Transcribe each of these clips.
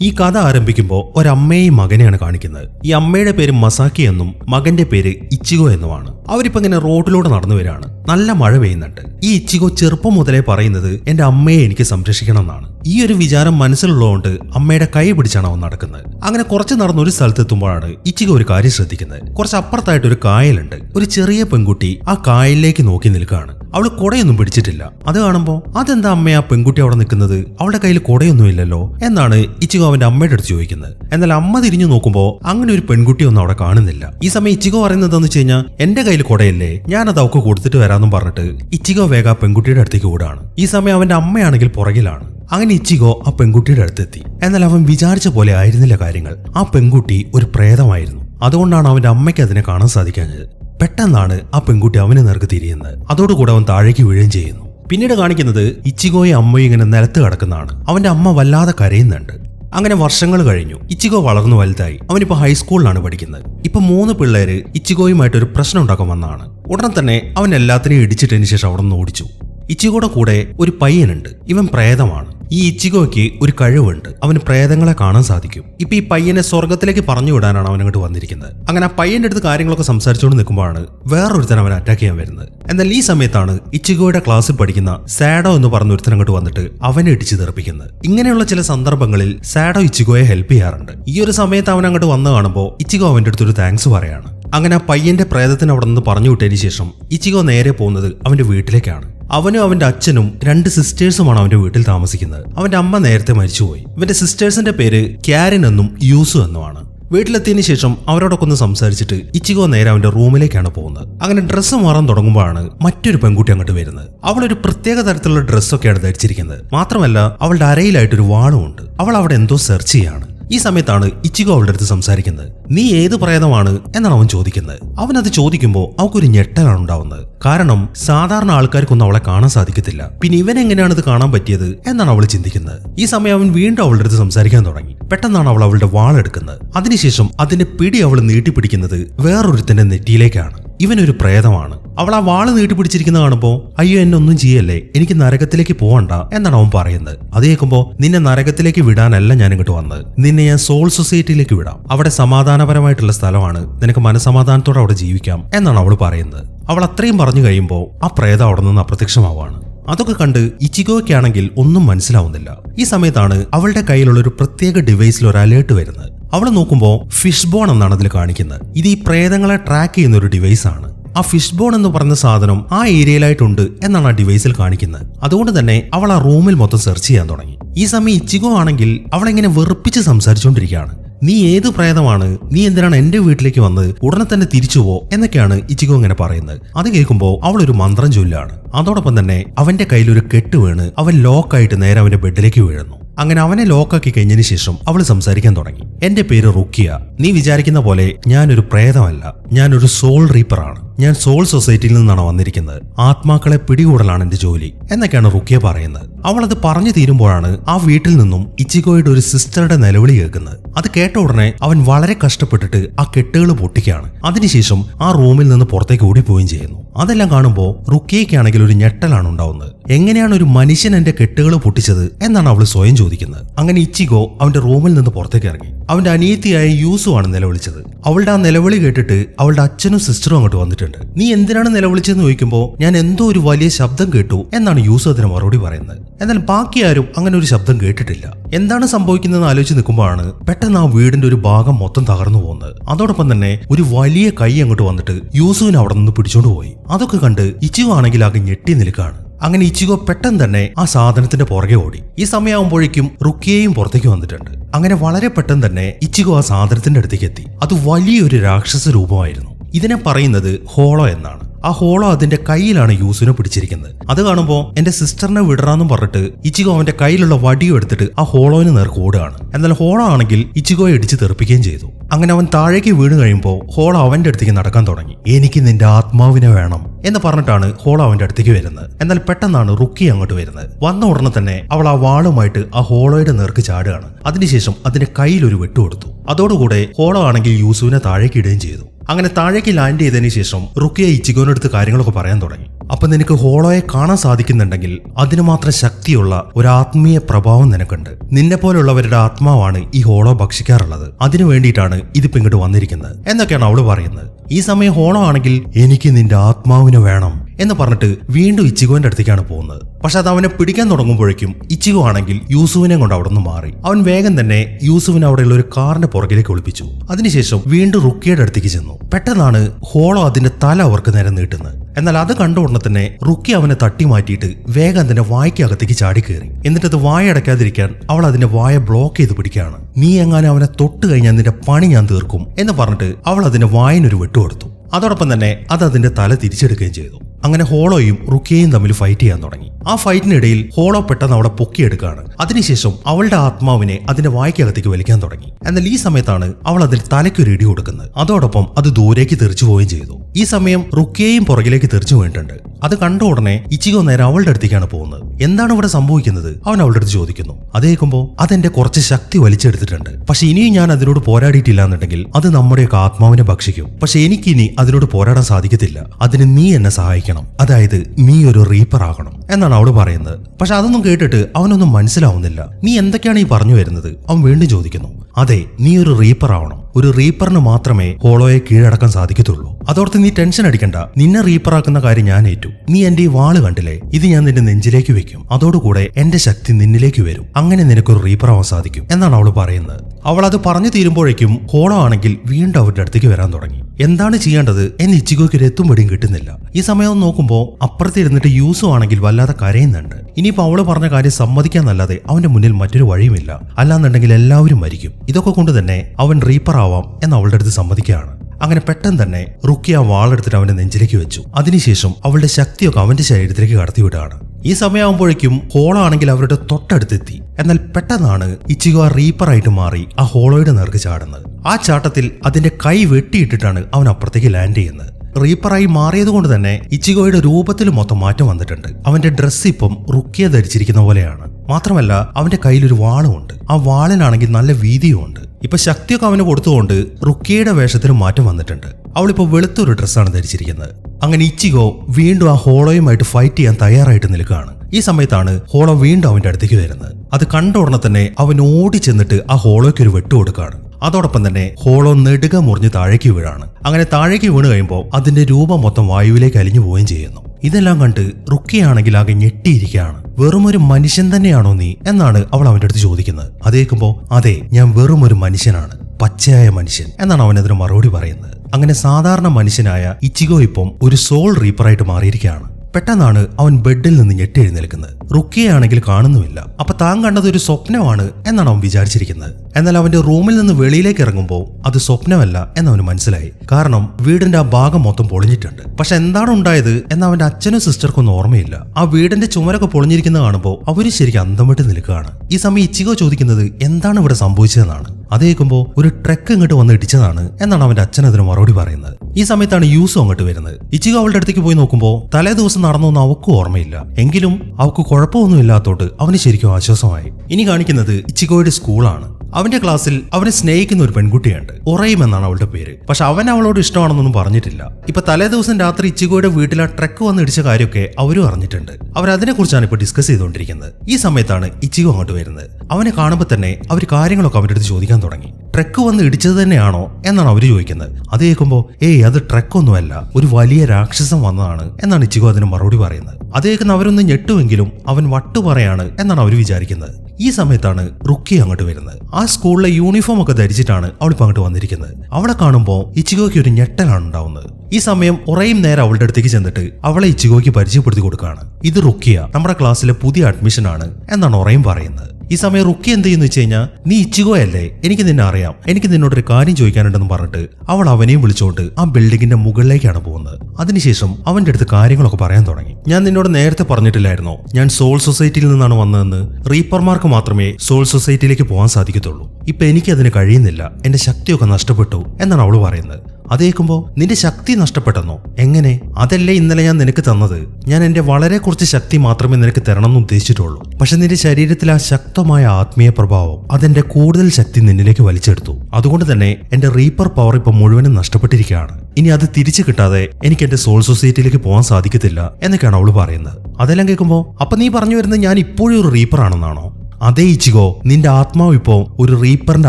ഈ കഥ ആരംഭിക്കുമ്പോൾ ഒരമ്മയെയും മകനെയാണ് കാണിക്കുന്നത്. ഈ അമ്മയുടെ പേര് മസാക്കി എന്നും മകന്റെ പേര് ഇച്ചിഗോ എന്നുമാണ്. അവരിപ്പോ ഇങ്ങനെ റോഡിലൂടെ നടന്നു വരികയാണ് നല്ല മഴ പെയ്യുന്നുണ്ട്. ഈ ഇച്ചിഗോ ചെറുപ്പം മുതലേ പറയുന്നത് എന്റെ അമ്മയെ എനിക്ക് സംരക്ഷിക്കണം എന്നാണ് ഈ ഒരു വിചാരം മനസ്സിലുള്ളതുകൊണ്ട് അമ്മയുടെ കൈ പിടിച്ചാണ് അവൻ നടക്കുന്നത്. അങ്ങനെ കുറച്ച് നടന്ന ഒരു സ്ഥലത്ത് എത്തുമ്പോഴാണ് ഇച്ചിഗോ ഒരു കാര്യം ശ്രദ്ധിക്കുന്നത്. കുറച്ച് അപ്പുറത്തായിട്ട് ഒരു കായലുണ്ട്. ഒരു ചെറിയ പെൺകുട്ടി ആ കായലിലേക്ക് നോക്കി നിൽക്കുകയാണ്. അവൾ കുടയൊന്നും പിടിച്ചിട്ടില്ല. അത് കാണുമ്പോൾ അതെന്താ അമ്മയാ പെൺകുട്ടി അവിടെ നിൽക്കുന്നത്? അവളുടെ കയ്യിൽ കുടയൊന്നും ഇല്ലല്ലോ എന്നാണ് ഇച്ചിഗോ അവന്റെ അമ്മയുടെ അടുത്ത് ചോദിക്കുന്നത്. എന്നാൽ അമ്മ തിരിഞ്ഞു നോക്കുമ്പോൾ അങ്ങനെ ഒരു പെൺകുട്ടിയൊന്നും അവിടെ കാണുന്നില്ല. ഈ സമയം ഇച്ചിഗോ പറയുന്നത് എന്ന് വെച്ച് കഴിഞ്ഞാൽ എന്റെ കയ്യിൽ കുടയല്ലേ അത് അവക്ക് കൊടുത്തിട്ട് വരാമെന്നും പറഞ്ഞിട്ട് ഇച്ചിഗോ വേഗ പെൺകുട്ടിയുടെ അടുത്തേക്ക് ഓടാണ് ഈ സമയം അവന്റെ അമ്മയാണെങ്കിൽ പുറകിലാണ്. അങ്ങനെ ഇച്ചിഗോ ആ പെൺകുട്ടിയുടെ അടുത്തെത്തി. എന്നാൽ അവൻ വിചാരിച്ച പോലെ ആയിരുന്നില്ല കാര്യങ്ങൾ. ആ പെൺകുട്ടി ഒരു പ്രേതമായിരുന്നു. അതുകൊണ്ടാണ് അവന്റെ അമ്മയ്ക്ക് അതിനെ കാണാൻ സാധിക്കാഞ്ഞത്. പെട്ടെന്നാണ് ആ പെൺകുട്ടി അവനെ നേർക്ക് തിരിയുന്നത്. അതോടുകൂടെ അവൻ താഴേക്ക് വീഴുകയും ചെയ്യുന്നു. പിന്നീട് കാണിക്കുന്നത് ഇച്ചിഗോയെ അമ്മയും ഇങ്ങനെ നിലത്ത് കിടക്കുന്നതാണ്. അവന്റെ അമ്മ വല്ലാതെ കരയുന്നുണ്ട്. അങ്ങനെ വർഷങ്ങൾ കഴിഞ്ഞു. ഇച്ചിഗോ വളർന്നു വലുതായി. അവനിപ്പോ ഹൈസ്കൂളിലാണ് പഠിക്കുന്നത്. ഇപ്പൊ മൂന്ന് പിള്ളേര് ഇച്ചിഗോയുമായിട്ട് ഒരു പ്രശ്നം ഉണ്ടാക്കാൻ വന്നതാണ്. ഉടൻ തന്നെ അവൻ എല്ലാത്തിനെയും ഇടിച്ചിട്ടതിന് ശേഷം അവിടെ നിന്ന് ഓടിച്ചു. ഇച്ചിഗോയുടെ കൂടെ ഒരു പയ്യനുണ്ട്. ഇവൻ പ്രേതമാണ്. ഈ ഇച്ചിഗോയ്ക്ക് ഒരു കഴിവുണ്ട്. അവന് പ്രേതങ്ങളെ കാണാൻ സാധിക്കും. ഇപ്പൊ ഈ പയ്യനെ സ്വർഗത്തിലേക്ക് പറഞ്ഞു വിടാനാണ് അവൻ അങ്ങോട്ട് വന്നിരിക്കുന്നത്. അങ്ങനെ ആ പയ്യന്റെ അടുത്ത് കാര്യങ്ങളൊക്കെ സംസാരിച്ചുകൊണ്ട് നിൽക്കുമ്പോഴാണ് വേറൊരുത്തൻ അവൻ അറ്റാക്ക് ചെയ്യാൻ വരുന്നത്. എന്നാൽ ഈ സമയത്താണ് ഇച്ചിഗോയുടെ ക്ലാസ്സിൽ പഠിക്കുന്ന സാഡോ എന്ന് പറഞ്ഞ ഒരുത്തൻ അങ്ങോട്ട് വന്നിട്ട് അവനെ ഇടിച്ചു തെറിപ്പിക്കുന്നത്. ഇങ്ങനെയുള്ള ചില സന്ദർഭങ്ങളിൽ സാഡോ ഇച്ചിഗോയെ ഹെൽപ്പ് ചെയ്യാറുണ്ട്. ഈ ഒരു സമയത്ത് അവൻ അങ്ങോട്ട് വന്ന് കാണുമ്പോൾ ഇച്ചിഗോ അവന്റെ അടുത്ത് ഒരു താങ്ക്സ് പറയാണ്. അങ്ങനെ ആ പയ്യന്റെ പ്രേതത്തിന് അവിടെ നിന്ന് പറഞ്ഞു വിട്ടതിന് ശേഷം ഇച്ചിഗോ നേരെ പോകുന്നത് അവന്റെ വീട്ടിലേക്കാണ്. അവനും അവന്റെ അച്ഛനും രണ്ട് സിസ്റ്റേഴ്സുമാണ് അവന്റെ വീട്ടിൽ താമസിക്കുന്നത്. അവന്റെ അമ്മ നേരത്തെ മരിച്ചുപോയി. ഇവന്റെ സിസ്റ്റേഴ്സിന്റെ പേര് ക്യാരിൻ എന്നും യൂസു എന്നുമാണ്. വീട്ടിലെത്തിയതിനു ശേഷം അവരോടൊക്കെ ഒന്ന് സംസാരിച്ചിട്ട് ഇച്ചിഗോ നേരെ അവന്റെ റൂമിലേക്കാണ് പോകുന്നത്. അങ്ങനെ ഡ്രസ്സ് മാറാൻ തുടങ്ങുമ്പോഴാണ് മറ്റൊരു പെൺകുട്ടി അങ്ങോട്ട് വരുന്നത്. അവൾ ഒരു പ്രത്യേക തരത്തിലുള്ള ഡ്രസ്സൊക്കെയാണ് ധരിച്ചിരിക്കുന്നത്. മാത്രമല്ല അവളുടെ അരയിലായിട്ട് ഒരു വാളും ഉണ്ട്. അവൾ അവിടെ എന്തോ സെർച്ച് ചെയ്യാണ്. ഈ സമയത്താണ് ഇച്ചിഗോ അവളുടെ അടുത്ത് സംസാരിക്കുന്നത്. നീ ഏത് പ്രേതമാണ്? എന്നാണ് അവൻ ചോദിക്കുന്നത്. അവനത് ചോദിക്കുമ്പോൾ അവൾക്കൊരു ഞെട്ടലാണ് ഉണ്ടാവുന്നത്. കാരണം സാധാരണ ആൾക്കാർക്കൊന്നും അവളെ കാണാൻ സാധിക്കത്തില്ല. പിന്നെ ഇവൻ എങ്ങനെയാണ് ഇത് കാണാൻ പറ്റിയത് എന്നാണ് അവൾ ചിന്തിക്കുന്നത്. ഈ സമയം അവൻ വീണ്ടും അവളുടെ അടുത്ത് സംസാരിക്കാൻ തുടങ്ങി. പെട്ടെന്നാണ് അവൾ അവളുടെ വാളെടുക്കുന്നത് അതിനുശേഷം അതിന്റെ പിടി അവൾ നീട്ടിപ്പിടിക്കുന്നത് വേറൊരുത്തന്റെ നെറ്റിയിലേക്കാണ്. ഇവനൊരു പ്രേതമാണ്. അവൾ ആ വാൾ നീട്ടിപ്പിടിച്ചിരിക്കുന്ന കാണുമ്പോൾ അയ്യോ എന്നെ ഒന്നും ചെയ്യല്ലേ? എനിക്ക് നരകത്തിലേക്ക് പോവണ്ട എന്നാണ് അവൻ പറയുന്നത്. അത് കേൾക്കുമ്പോൾ നിന്നെ നരകത്തിലേക്ക് വിടാനല്ല ഞാൻ ഇങ്ങോട്ട് വന്നത്. നിന്നെ ഞാൻ സോൾ സൊസൈറ്റിയിലേക്ക് വിടാം. അവിടെ സമാധാനപരമായിട്ടുള്ള സ്ഥലമാണ്. നിനക്ക് മനസമാധാനത്തോടെ അവിടെ ജീവിക്കാം എന്നാണ് അവൾ പറയുന്നത്. അവൾ അത്രയും പറഞ്ഞു കഴിയുമ്പോൾ ആ പ്രേതം അവിടെ നിന്ന് അപ്രത്യക്ഷമാവാണ് അതൊക്കെ കണ്ട് ഇച്ചിഗോയ്ക്കാണെങ്കിൽ ഒന്നും മനസ്സിലാവുന്നില്ല. ഈ സമയത്താണ് അവളുടെ കയ്യിലുള്ള ഒരു പ്രത്യേക ഡിവൈസിൽ ഒരു അലേർട്ട് വരുന്നത്. അവൾ നോക്കുമ്പോൾ ഫിഷ് ബോൺ എന്നാണ് അതിൽ കാണിക്കുന്നത്. ഇത് ഈ പ്രേതങ്ങളെ ട്രാക്ക് ചെയ്യുന്ന ഒരു ഡിവൈസ് ആണ്. ആ ഫിഷ് ബോൺ എന്ന് പറഞ്ഞ സാധനം ആ ഏരിയയിലായിട്ടുണ്ട് എന്നാണ് ആ ഡിവൈസിൽ കാണിക്കുന്നത്. അതുകൊണ്ട് തന്നെ അവൾ ആ റൂമിൽ മൊത്തം സെർച്ച് ചെയ്യാൻ തുടങ്ങി. ഈ സമയം ഇച്ചിഗോ ആണെങ്കിൽ അവളെങ്ങനെ വെറുപ്പിച്ച് സംസാരിച്ചുകൊണ്ടിരിക്കുകയാണ്. നീ ഏത് പ്രേതമാണ്? നീ എന്തിനാണ് എന്റെ വീട്ടിലേക്ക് വന്ന് ഉടനെ തന്നെ തിരിച്ചു പോ എന്നൊക്കെയാണ് ഇച്ചിഗോ ഇങ്ങനെ പറയുന്നത്. അത് കേൾക്കുമ്പോൾ അവൾ ഒരു മന്ത്രം ചൊല്ലാണ്. അതോടൊപ്പം തന്നെ അവന്റെ കയ്യിൽ ഒരു കെട്ട് വീണ് അവൻ ലോക്കായിട്ട് നേരെ അവന്റെ ബെഡിലേക്ക് വീഴുന്നു. അങ്ങനെ അവനെ ലോക്കാക്കി കഴിഞ്ഞതിന് ശേഷം അവൾ സംസാരിക്കാൻ തുടങ്ങി. എന്റെ പേര് റുക്കിയ നീ വിചാരിക്കുന്ന പോലെ ഞാനൊരു പ്രേതമല്ല. ഞാനൊരു സോൾ റീപ്പറാണ്. ഞാൻ സോൾ സൊസൈറ്റിയിൽ നിന്നാണ് വന്നിരിക്കുന്നത്. ആത്മാക്കളെ പിടികൂടലാണ് എന്റെ ജോലി എന്നൊക്കെയാണ് റുക്കിയ പറയുന്നത്. അവൾ അത് പറഞ്ഞു തീരുമ്പോഴാണ് ആ വീട്ടിൽ നിന്നും ഇച്ചിഗോയുടെ ഒരു സിസ്റ്ററുടെ നിലവിളി കേൾക്കുന്നത്. അത് കേട്ട ഉടനെ അവൻ വളരെ കഷ്ടപ്പെട്ടിട്ട് ആ കെട്ടുകൾ പൊട്ടിക്കുകയാണ്. അതിനുശേഷം ആ റൂമിൽ നിന്ന് പുറത്തേക്ക് ഓടിപ്പോവുകയും ചെയ്യുന്നു. അതെല്ലാം കാണുമ്പോൾ റുക്കിയയ്ക്കാണെങ്കിൽ ഒരു ഞെട്ടലാണ് ഉണ്ടാവുന്നത്. എങ്ങനെയാണ് ഒരു മനുഷ്യൻ എന്റെ കെട്ടുകൾ പൊട്ടിച്ചത് എന്നാണ് അവൾ സ്വയം ചോദിക്കുന്നത്. അങ്ങനെ ഇച്ചിഗോ അവന്റെ റൂമിൽ നിന്ന് പുറത്തേക്ക് ഇറങ്ങി. അവന്റെ അനിയത്തിയായ യൂസു ആണ് നിലവിളിച്ചത്. അവളുടെ ആ നിലവിളി കേട്ടിട്ട് അവളുടെ അച്ഛനും സിസ്റ്ററും അങ്ങോട്ട് വന്നിട്ടുണ്ട്. നീ എന്തിനാണ് നിലവിളിച്ചെന്ന് ചോദിക്കുമ്പോൾ ഞാൻ എന്തോ ഒരു വലിയ ശബ്ദം കേട്ടു എന്നാണ് യൂസു അതിന് മറുപടി പറയുന്നത്. എന്നാൽ ബാക്കി ആരും അങ്ങനെ ഒരു ശബ്ദം കേട്ടിട്ടില്ല. എന്താണ് സംഭവിക്കുന്നതെന്ന് ആലോചിച്ച് നിൽക്കുമ്പോഴാണ് പെട്ടെന്ന് ആ വീടിന്റെ ഒരു ഭാഗം മൊത്തം തകർന്നു പോകുന്നത്. അതോടൊപ്പം തന്നെ ഒരു വലിയ കൈ അങ്ങോട്ട് വന്നിട്ട് യൂസുവിനെ അവിടെ നിന്ന് പിടിച്ചോണ്ട് പോയി. അതൊക്കെ കണ്ട് ഇച്ചിഗോ ആണെങ്കിൽ ആകെ ഞെട്ടി നിൽക്കുകയാണ്. അങ്ങനെ ഇച്ചിഗോ പെട്ടെന്ന് തന്നെ ആ സാധനത്തിന്റെ പുറകെ ഓടി. ഈ സമയമാകുമ്പോഴേക്കും റുക്കിയെയും പുറത്തേക്ക് വന്നിട്ടുണ്ട്. അങ്ങനെ വളരെ പെട്ടെന്ന് തന്നെ ഇച്ചിഗോ ആ സാധനത്തിന്റെ അടുത്തേക്ക് എത്തി. അത് വലിയൊരു രാക്ഷസ രൂപമായിരുന്നു. ഇതിനെ പറയുന്നത് ഹോളോ എന്നാണ്. ആ ഹോളോ അതിന്റെ കയ്യിലാണ് യൂസിനെ പിടിച്ചിരിക്കുന്നത്. അത് കാണുമ്പോൾ എന്റെ സിസ്റ്ററിനെ വിടറാന്നും പറഞ്ഞിട്ട് ഇച്ചിഗോ അവന്റെ കയ്യിലുള്ള വടിയും എടുത്തിട്ട് ആ ഹോളോവിന് നേർക്ക് ഓടുകയാണ്. എന്നാൽ ഹോളോ ആണെങ്കിൽ ഇച്ചിഗോയെ ഇടിച്ച് തെറിപ്പിക്കുകയും ചെയ്തു. അങ്ങനെ അവൻ താഴേക്ക് വീണു കഴിയുമ്പോൾ ഹോൾ അവന്റെ അടുത്തേക്ക് നടക്കാൻ തുടങ്ങി. എനിക്ക് നിന്റെ ആത്മാവിനെ വേണം എന്ന് പറഞ്ഞിട്ടാണ് ഹോൾ അവന്റെ അടുത്തേക്ക് വരുന്നത്. എന്നാൽ പെട്ടെന്നാണ് റുക്കി അങ്ങോട്ട് വരുന്നത്. വന്ന ഉടനെ തന്നെ അവൾ ആ വാളുമായിട്ട് ആ ഹോളോയുടെ നേർക്ക് ചാടുകയാണ്. അതിനുശേഷം അതിന്റെ കയ്യിൽ ഒരു വെട്ട് കൊടുത്തു. അതോടുകൂടെ ഹോളോ ആണെങ്കിൽ യൂസുവിനെ താഴേക്ക് ഇടുകയും ചെയ്തു. അങ്ങനെ താഴേക്ക് ലാൻഡ് ചെയ്തതിനു ശേഷം റുക്കിയെ ഇച്ചിഗോനെടുത്ത് കാര്യങ്ങളൊക്കെ പറയാൻ തുടങ്ങി. അപ്പൊ നിനക്ക് ഹോളോയെ കാണാൻ സാധിക്കുന്നുണ്ടെങ്കിൽ അതിനു മാത്രം ശക്തിയുള്ള ഒരു ആത്മീയ പ്രഭാവം നിനക്കുണ്ട്. നിന്നെ പോലുള്ളവരുടെ ആത്മാവാണ് ഈ ഹോളോ ഭക്ഷിക്കാറുള്ളത്. അതിനു വേണ്ടിയിട്ടാണ് ഇതിപ്പോ ഇങ്ങോട്ട് വന്നിരിക്കുന്നത്. എന്നൊക്കെയാണ് അവൾ പറയുന്നത്. ഈ സമയം ഹോളോ ആണെങ്കിൽ എനിക്ക് നിന്റെ ആത്മാവിനെ വേണം എന്ന് പറഞ്ഞിട്ട് വീണ്ടും ഇച്ചിഗോന്റെ അടുത്തേക്കാണ് പോകുന്നത്. പക്ഷെ അത് അവനെ പിടിക്കാൻ തുടങ്ങുമ്പോഴേക്കും ഇച്ചിഗോ ആണെങ്കിൽ യൂസുവിനെ കൊണ്ട് അവിടെ നിന്ന് മാറി. അവൻ വേഗം തന്നെ യൂസുവിനെ അവിടെയുള്ള ഒരു കാറിന്റെ പുറകിലേക്ക് ഒളിപ്പിച്ചു. അതിനുശേഷം വീണ്ടും റുക്കിയുടെ അടുത്തേക്ക് ചെന്നു. പെട്ടെന്നാണ് ഹോളോ അതിന്റെ തല അവർക്ക് നേരെ നീട്ടുന്നത്. എന്നാൽ അത് കണ്ട ഉടനെ തന്നെ റുക്കി അവനെ തട്ടി മാറ്റിയിട്ട് വേഗം അതിന്റെ വായ്ക്കകത്തേക്ക് ചാടി കയറി എന്നിട്ട് അത് വായ അടയ്ക്കാതിരിക്കാൻ അവൾ അതിന്റെ വായ ബ്ലോക്ക് ചെയ്ത് പിടിക്കുകയാണ്. നീ എങ്ങാനും അവനെ തൊട്ട് കഴിഞ്ഞാൽ നിന്റെ പണി ഞാൻ തീർക്കും എന്ന് പറഞ്ഞിട്ട് അവൾ അതിന്റെ വായനൊരു വെട്ടുകൊടുത്തു. അതോടൊപ്പം തന്നെ അത് അതിന്റെ തല തിരിച്ചെടുക്കുകയും ചെയ്തു. അങ്ങനെ ഹോളോയും റുക്കിയയും തമ്മിൽ ഫൈറ്റ് ചെയ്യാൻ തുടങ്ങി. ആ ഫൈറ്റിനിടയിൽ ഹോളോ പെട്ടെന്ന് അവളെ പൊക്കിയെടുക്കുകയാണ്. അതിനുശേഷം അവളുടെ ആത്മാവിനെ അതിന്റെ വായ്ക്കകത്തേക്ക് വലിക്കാൻ തുടങ്ങി. എന്നാൽ ഈ സമയത്താണ് അവൾ അതിൽ തലയ്ക്കൊരു ഇടി കൊടുക്കുന്നത്. അതോടൊപ്പം അത് ദൂരേക്ക് തെറിച്ചു പോവുകയും ചെയ്തു. ഈ സമയം റുക്കിയയും പുറകിലേക്ക് തെറിച്ചു പോയിട്ടുണ്ട്. അത് കണ്ട ഉടനെ ഇച്ചിഗോ നേരെ അവളുടെ അടുത്തേക്കാണ് പോകുന്നത്. എന്താണ് ഇവിടെ സംഭവിക്കുന്നത്? അവൻ അവളുടെ അടുത്ത് ചോദിക്കുന്നു. അത് കേൾക്കുമ്പോൾ അതെന്റെ കുറച്ച് ശക്തി വലിച്ചെടുത്തിട്ടുണ്ട്. പക്ഷെ ഇനിയും ഞാൻ അതിനോട് പോരാടിയിട്ടില്ല എന്നുണ്ടെങ്കിൽ അത് നമ്മുടെയൊക്കെ ആത്മാവിനെ ഭക്ഷിക്കും. പക്ഷെ എനിക്കിനി അതിനോട് പോരാടാൻ സാധിക്കത്തില്ല. അതിന് നീ എന്നെ സഹായിക്കണം അതായത് നീ ഒരു റീപ്പർ ആകണം എന്നാണ് അവൾ പറയുന്നത്. പക്ഷെ അതൊന്നും കേട്ടിട്ട് അവനൊന്നും മനസ്സിലാവുന്നില്ല. നീ എന്തൊക്കെയാണ് ഈ പറഞ്ഞു വരുന്നത്? അവൻ വീണ്ടും ചോദിക്കുന്നു. അതെ നീ ഒരു റീപ്പർ ആവണം. ഒരു റീപ്പറിന് മാത്രമേ ഹോളോയെ കീഴടക്കാൻ സാധിക്കത്തുള്ളൂ. അതോർത്ത് നീ ടെൻഷൻ അടിക്കണ്ട. നിന്നെ റീപ്പറാക്കുന്ന കാര്യം ഞാൻ ഏറ്റു. നീ എന്റെ ഈ വാൾ കണ്ടില്ലേ? ഇത് ഞാൻ നിന്റെ നെഞ്ചിലേക്ക് വെക്കും. അതോടുകൂടെ എന്റെ ശക്തി നിന്നിലേക്ക് വരും. അങ്ങനെ നിനക്കൊരു റീപ്പർ ആവാൻ സാധിക്കും എന്നാണ് അവൾ പറയുന്നത്. അവൾ അത് പറഞ്ഞു തീരുമ്പോഴേക്കും ഹോളോ ആണെങ്കിൽ വീണ്ടും അവരുടെ അടുത്തേക്ക് വരാൻ തുടങ്ങി. എന്താണ് ചെയ്യേണ്ടത്? എന്ന് ഇച്ചിഗോയ്ക്ക് ഒരു എത്തും കിട്ടുന്നില്ല. ഈ സമയം നോക്കുമ്പോൾ അപ്പുറത്തിരുന്നിട്ട് യൂസു ആണെങ്കിൽ വല്ലാതെ കരയുന്നുണ്ട്. ഇനിയിപ്പോൾ അവൾ പറഞ്ഞ കാര്യം സമ്മതിക്കാന്നല്ലാതെ അവന്റെ മുന്നിൽ മറ്റൊരു വഴിയുമില്ല. അല്ലാന്നുണ്ടെങ്കിൽ എല്ലാവരും മരിക്കും. ഇതൊക്കെ കൊണ്ട് തന്നെ അവൻ റീപ്പർ ആവാം എന്ന് അവളുടെ അടുത്ത് സമ്മതിക്കുകയാണ്. അങ്ങനെ പെട്ടെന്ന് തന്നെ റുക്കി ആ വാളെടുത്തിട്ട് അവന്റെ നെഞ്ചിലേക്ക് വെച്ചു. അതിനുശേഷം അവളുടെ ശക്തിയൊക്കെ അവന്റെ ശരീരത്തിലേക്ക് കടത്തിവിടുകയാണ്. ഈ സമയമാകുമ്പോഴേക്കും ഹോളാണെങ്കിൽ അവരുടെ തൊട്ടടുത്തെത്തി. എന്നാൽ പെട്ടെന്നാണ് ഇച്ചിഗോ റീപ്പറായിട്ട് മാറി ആ ഹോളോയുടെ നേർക്ക് ചാടുന്നത്. ആ ചാട്ടത്തിൽ അതിന്റെ കൈ വെട്ടിയിട്ടിട്ടാണ് അവൻ അപ്പുറത്തേക്ക് ലാൻഡ് ചെയ്യുന്നത്. റീപ്പറായി മാറിയതുകൊണ്ട് തന്നെ ഇച്ചിഗോയുടെ രൂപത്തിൽ മൊത്തം മാറ്റം വന്നിട്ടുണ്ട്. അവന്റെ ഡ്രസ്സ് ഇപ്പം റുക്കിയ ധരിച്ചിരിക്കുന്ന പോലെയാണ്. മാത്രമല്ല അവന്റെ കയ്യിലൊരു വാളുമുണ്ട് ആ വാളിനാണെങ്കിൽ നല്ല വീതിയുമുണ്ട് ഇപ്പൊ ശക്തിയൊക്കെ അവന് കൊടുത്തുകൊണ്ട് റുക്കിയയുടെ വേഷത്തിൽ മാറ്റം വന്നിട്ടുണ്ട്. അവളിപ്പോ വെളുത്തൊരു ഡ്രസ്സാണ് ധരിച്ചിരിക്കുന്നത്. അങ്ങനെ ഇച്ചിഗോ വീണ്ടും ആ ഹോളോയുമായിട്ട് ഫൈറ്റ് ചെയ്യാൻ തയ്യാറായിട്ട് നിൽക്കുകയാണ്. ഈ സമയത്താണ് ഹോളോ വീണ്ടും അവന്റെ അടുത്തേക്ക് വരുന്നത്. അത് കണ്ട ഉടനെ തന്നെ അവൻ ഓടി ചെന്നിട്ട് ആ ഹോളോയ്ക്ക് ഒരു വെട്ട് കൊടുക്കുകയാണ് അതോടൊപ്പം തന്നെ ഹോളോ നെടുക മുറിഞ്ഞ് താഴേക്ക് വീഴാണ്. അങ്ങനെ താഴേക്ക് വീണ് കഴിയുമ്പോൾ അതിന്റെ രൂപം മൊത്തം വായുവിലേക്ക് അലിഞ്ഞു പോവുകയും ചെയ്യുന്നു. ഇതെല്ലാം കണ്ട് റുക്കിയാണെങ്കിൽ ആകെ ഞെട്ടിയിരിക്കുകയാണ്. വെറും ഒരു മനുഷ്യൻ തന്നെയാണോ നീ? എന്നാണ് അവൾ അവന്റെ അടുത്ത് ചോദിക്കുന്നത്. അതേക്കുമ്പോൾ അതെ ഞാൻ വെറും ഒരു മനുഷ്യനാണ്. പച്ചയായ മനുഷ്യൻ. എന്നാണ് അവൻ അതിന് മറുപടി പറയുന്നത്. അങ്ങനെ സാധാരണ മനുഷ്യനായ ഇച്ചിഗോ ഇപ്പം ഒരു സോൾ റീപ്പറായിട്ട് മാറിയിരിക്കുകയാണ്. പെട്ടെന്നാണ് അവൻ ബെഡിൽ നിന്ന് ഞെട്ടി എഴുന്നേൽക്കുന്നത്. റുക്കിയാണെങ്കിൽ കാണുന്നുമില്ല. അപ്പൊ താൻ കണ്ടത് ഒരു സ്വപ്നമാണ് എന്നാണ് അവൻ വിചാരിച്ചിരിക്കുന്നത്. എന്നാൽ അവന്റെ റൂമിൽ നിന്ന് വെളിയിലേക്ക് ഇറങ്ങുമ്പോൾ അത് സ്വപ്നമല്ല എന്നവന് മനസ്സിലായി. കാരണം വീടിന്റെ ആ ഭാഗം മൊത്തം പൊളിഞ്ഞിട്ടുണ്ട്. പക്ഷെ എന്താണ് ഉണ്ടായത് എന്ന് അവന്റെ അച്ഛനും സിസ്റ്റർക്കും ഒന്നും ഓർമ്മയില്ല. ആ വീടിന്റെ ചുമരൊക്കെ പൊളിഞ്ഞിരിക്കുന്ന കാണുമ്പോൾ അവർ ശരിക്കും അന്തം വിട്ട് നിൽക്കുകയാണ്. ഈ സമയം ഇച്ചികോ ചോദിക്കുന്നത് എന്താണ് ഇവിടെ സംഭവിച്ചതെന്നാണ്. അത് കേൾക്കുമ്പോൾ ഒരു ട്രക്ക് ഇങ്ങോട്ട് വന്ന് ഇടിച്ചതാണ് എന്നാണ് അവന്റെ അച്ഛൻ അതിന് മറുപടി പറയുന്നത്. ഈ സമയത്താണ് യൂസു അങ്ങോട്ട് വരുന്നത്. ഇച്ചികോ അവളുടെ അടുത്തേക്ക് പോയി നോക്കുമ്പോൾ തലേ ദിവസം നടന്നൊന്നും അവക്കും ഓർമ്മയില്ല. എങ്കിലും അവക്ക് കുഴപ്പമൊന്നും ഇല്ലാത്തോട്ട് അവന് ശരിക്കും ആശ്വാസമായി. ഇനി കാണിക്കുന്നത് ഇച്ചികോയുടെ സ്കൂളാണ്. അവന്റെ ക്ലാസ്സിൽ അവനെ സ്നേഹിക്കുന്ന ഒരു പെൺകുട്ടിയുണ്ട്. ഉറയും എന്നാണ് അവളുടെ പേര്. പക്ഷെ അവൻ അവളോട് ഇഷ്ടമാണെന്നൊന്നും പറഞ്ഞിട്ടില്ല. ഇപ്പൊ തലേ ദിവസം രാത്രി ഇച്ചിഗോയുടെ വീട്ടിൽ ആ ട്രക്ക് വന്ന് ഇടിച്ച കാര്യമൊക്കെ അവരും അറിഞ്ഞിട്ടുണ്ട്. അവർ അതിനെക്കുറിച്ചാണ് ഇപ്പൊ ഡിസ്കസ് ചെയ്തുകൊണ്ടിരിക്കുന്നത്. ഈ സമയത്താണ് ഇച്ചിഗോ അങ്ങോട്ട് വരുന്നത്. അവനെ കാണുമ്പോൾ തന്നെ അവർ കാര്യങ്ങളൊക്കെ അവരുടെ അടുത്ത് ചോദിക്കാൻ തുടങ്ങി. ട്രക്ക് വന്ന് ഇടിച്ചത് തന്നെയാണോ എന്നാണ് അവർ ചോദിക്കുന്നത്. അത് കേൾക്കുമ്പോൾ ഏയ് അത് ട്രക്കൊന്നുമല്ല ഒരു വലിയ രാക്ഷസം വന്നതാണ് എന്നാണ് ഇച്ചിഗോ അതിന് മറുപടി പറയുന്നത്. അത് കേൾക്കുന്ന അവരൊന്ന് ഞെട്ടുമെങ്കിലും അവൻ വട്ടു പറയാണ് എന്നാണ് അവർ വിചാരിക്കുന്നത്. ഈ സമയത്താണ് റുക്കി അങ്ങോട്ട് വരുന്നത്. ആ സ്കൂളിലെ യൂണിഫോം ഒക്കെ ധരിച്ചിട്ടാണ് അവളിപ്പോ അങ്ങോട്ട് വന്നിരിക്കുന്നത്. അവളെ കാണുമ്പോൾ ഇച്ചിഗോയ്ക്ക് ഒരു ഞെട്ടലാണ് ഉണ്ടാവുന്നത്. ഈ സമയം ഉറയും നേരെ അവളുടെ അടുത്തേക്ക് ചെന്നിട്ട് അവളെ ഇച്ചിഗോയ്ക്ക് പരിചയപ്പെടുത്തി കൊടുക്കുകയാണ് ഇത് റുക്കിയ നമ്മുടെ ക്ലാസ്സിലെ പുതിയ അഡ്മിഷൻ ആണ് എന്നാണ് ഉറയും പറയുന്നത്. ഈ സമയം റുക്കി എന്ത് ചെയ്യുന്നു വെച്ച് കഴിഞ്ഞാൽ നീ ഇച്ചിഗോ അല്ലേ എനിക്ക് നിന്നെ അറിയാം. എനിക്ക് നിന്നോട് ഒരു കാര്യം ചോദിക്കാനുണ്ടെന്ന് പറഞ്ഞിട്ട് അവൾ അവനെയും വിളിച്ചോണ്ട് ആ ബിൽഡിങ്ങിന്റെ മുകളിലേക്കാണ് പോകുന്നത്. അതിനുശേഷം അവന്റെ അടുത്ത് കാര്യങ്ങളൊക്കെ പറയാൻ തുടങ്ങി. ഞാൻ നിന്നോട് നേരത്തെ പറഞ്ഞിട്ടില്ലായിരുന്നോ? ഞാൻ സോൾ സൊസൈറ്റിയിൽ നിന്നാണ് വന്നതെന്ന് റീപ്പർമാർക്ക് മാത്രമേ സോൾ സൊസൈറ്റിയിലേക്ക് പോകാൻ സാധിക്കത്തുള്ളൂ. ഇപ്പൊ എനിക്ക് അതിന് കഴിയുന്നില്ല. എന്റെ ശക്തിയൊക്കെ നഷ്ടപ്പെട്ടു എന്നാണ് അവൾ പറയുന്നത്. അതേക്കുമ്പോ നിന്റെ ശക്തി നഷ്ടപ്പെട്ടെന്നോ? എങ്ങനെ? അതല്ലേ ഇന്നലെ ഞാൻ നിനക്ക് തന്നത്. ഞാൻ എന്റെ വളരെ കുറച്ച് ശക്തി മാത്രമേ നിനക്ക് തരണം എന്ന് ഉദ്ദേശിച്ചിട്ടുള്ളൂ. പക്ഷെ നിന്റെ ശരീരത്തിൽ ആ ശക്തമായ ആത്മീയ പ്രഭാവം അതെന്റെ കൂടുതൽ ശക്തി നിന്നിലേക്ക് വലിച്ചെടുത്തു. അതുകൊണ്ട് തന്നെ എന്റെ റീപ്പർ പവർ ഇപ്പൊ മുഴുവനും നഷ്ടപ്പെട്ടിരിക്കുകയാണ്. ഇനി അത് തിരിച്ചു കിട്ടാതെ എനിക്ക് എന്റെ സോൾ സൊസൈറ്റിയിലേക്ക് പോകാൻ സാധിക്കത്തില്ല എന്നൊക്കെയാണ് അവൾ പറയുന്നത്. അതെല്ലാം കേൾക്കുമ്പോ അപ്പൊ നീ പറഞ്ഞു വരുന്നത് ഞാൻ ഇപ്പോഴും ഒരു റീപ്പർ ആണെന്നാണോ? അതേ ഇച്ചിഗോ നിന്റെ ആത്മാവ് ഇപ്പോ ഒരു റീപ്പറിന്റെ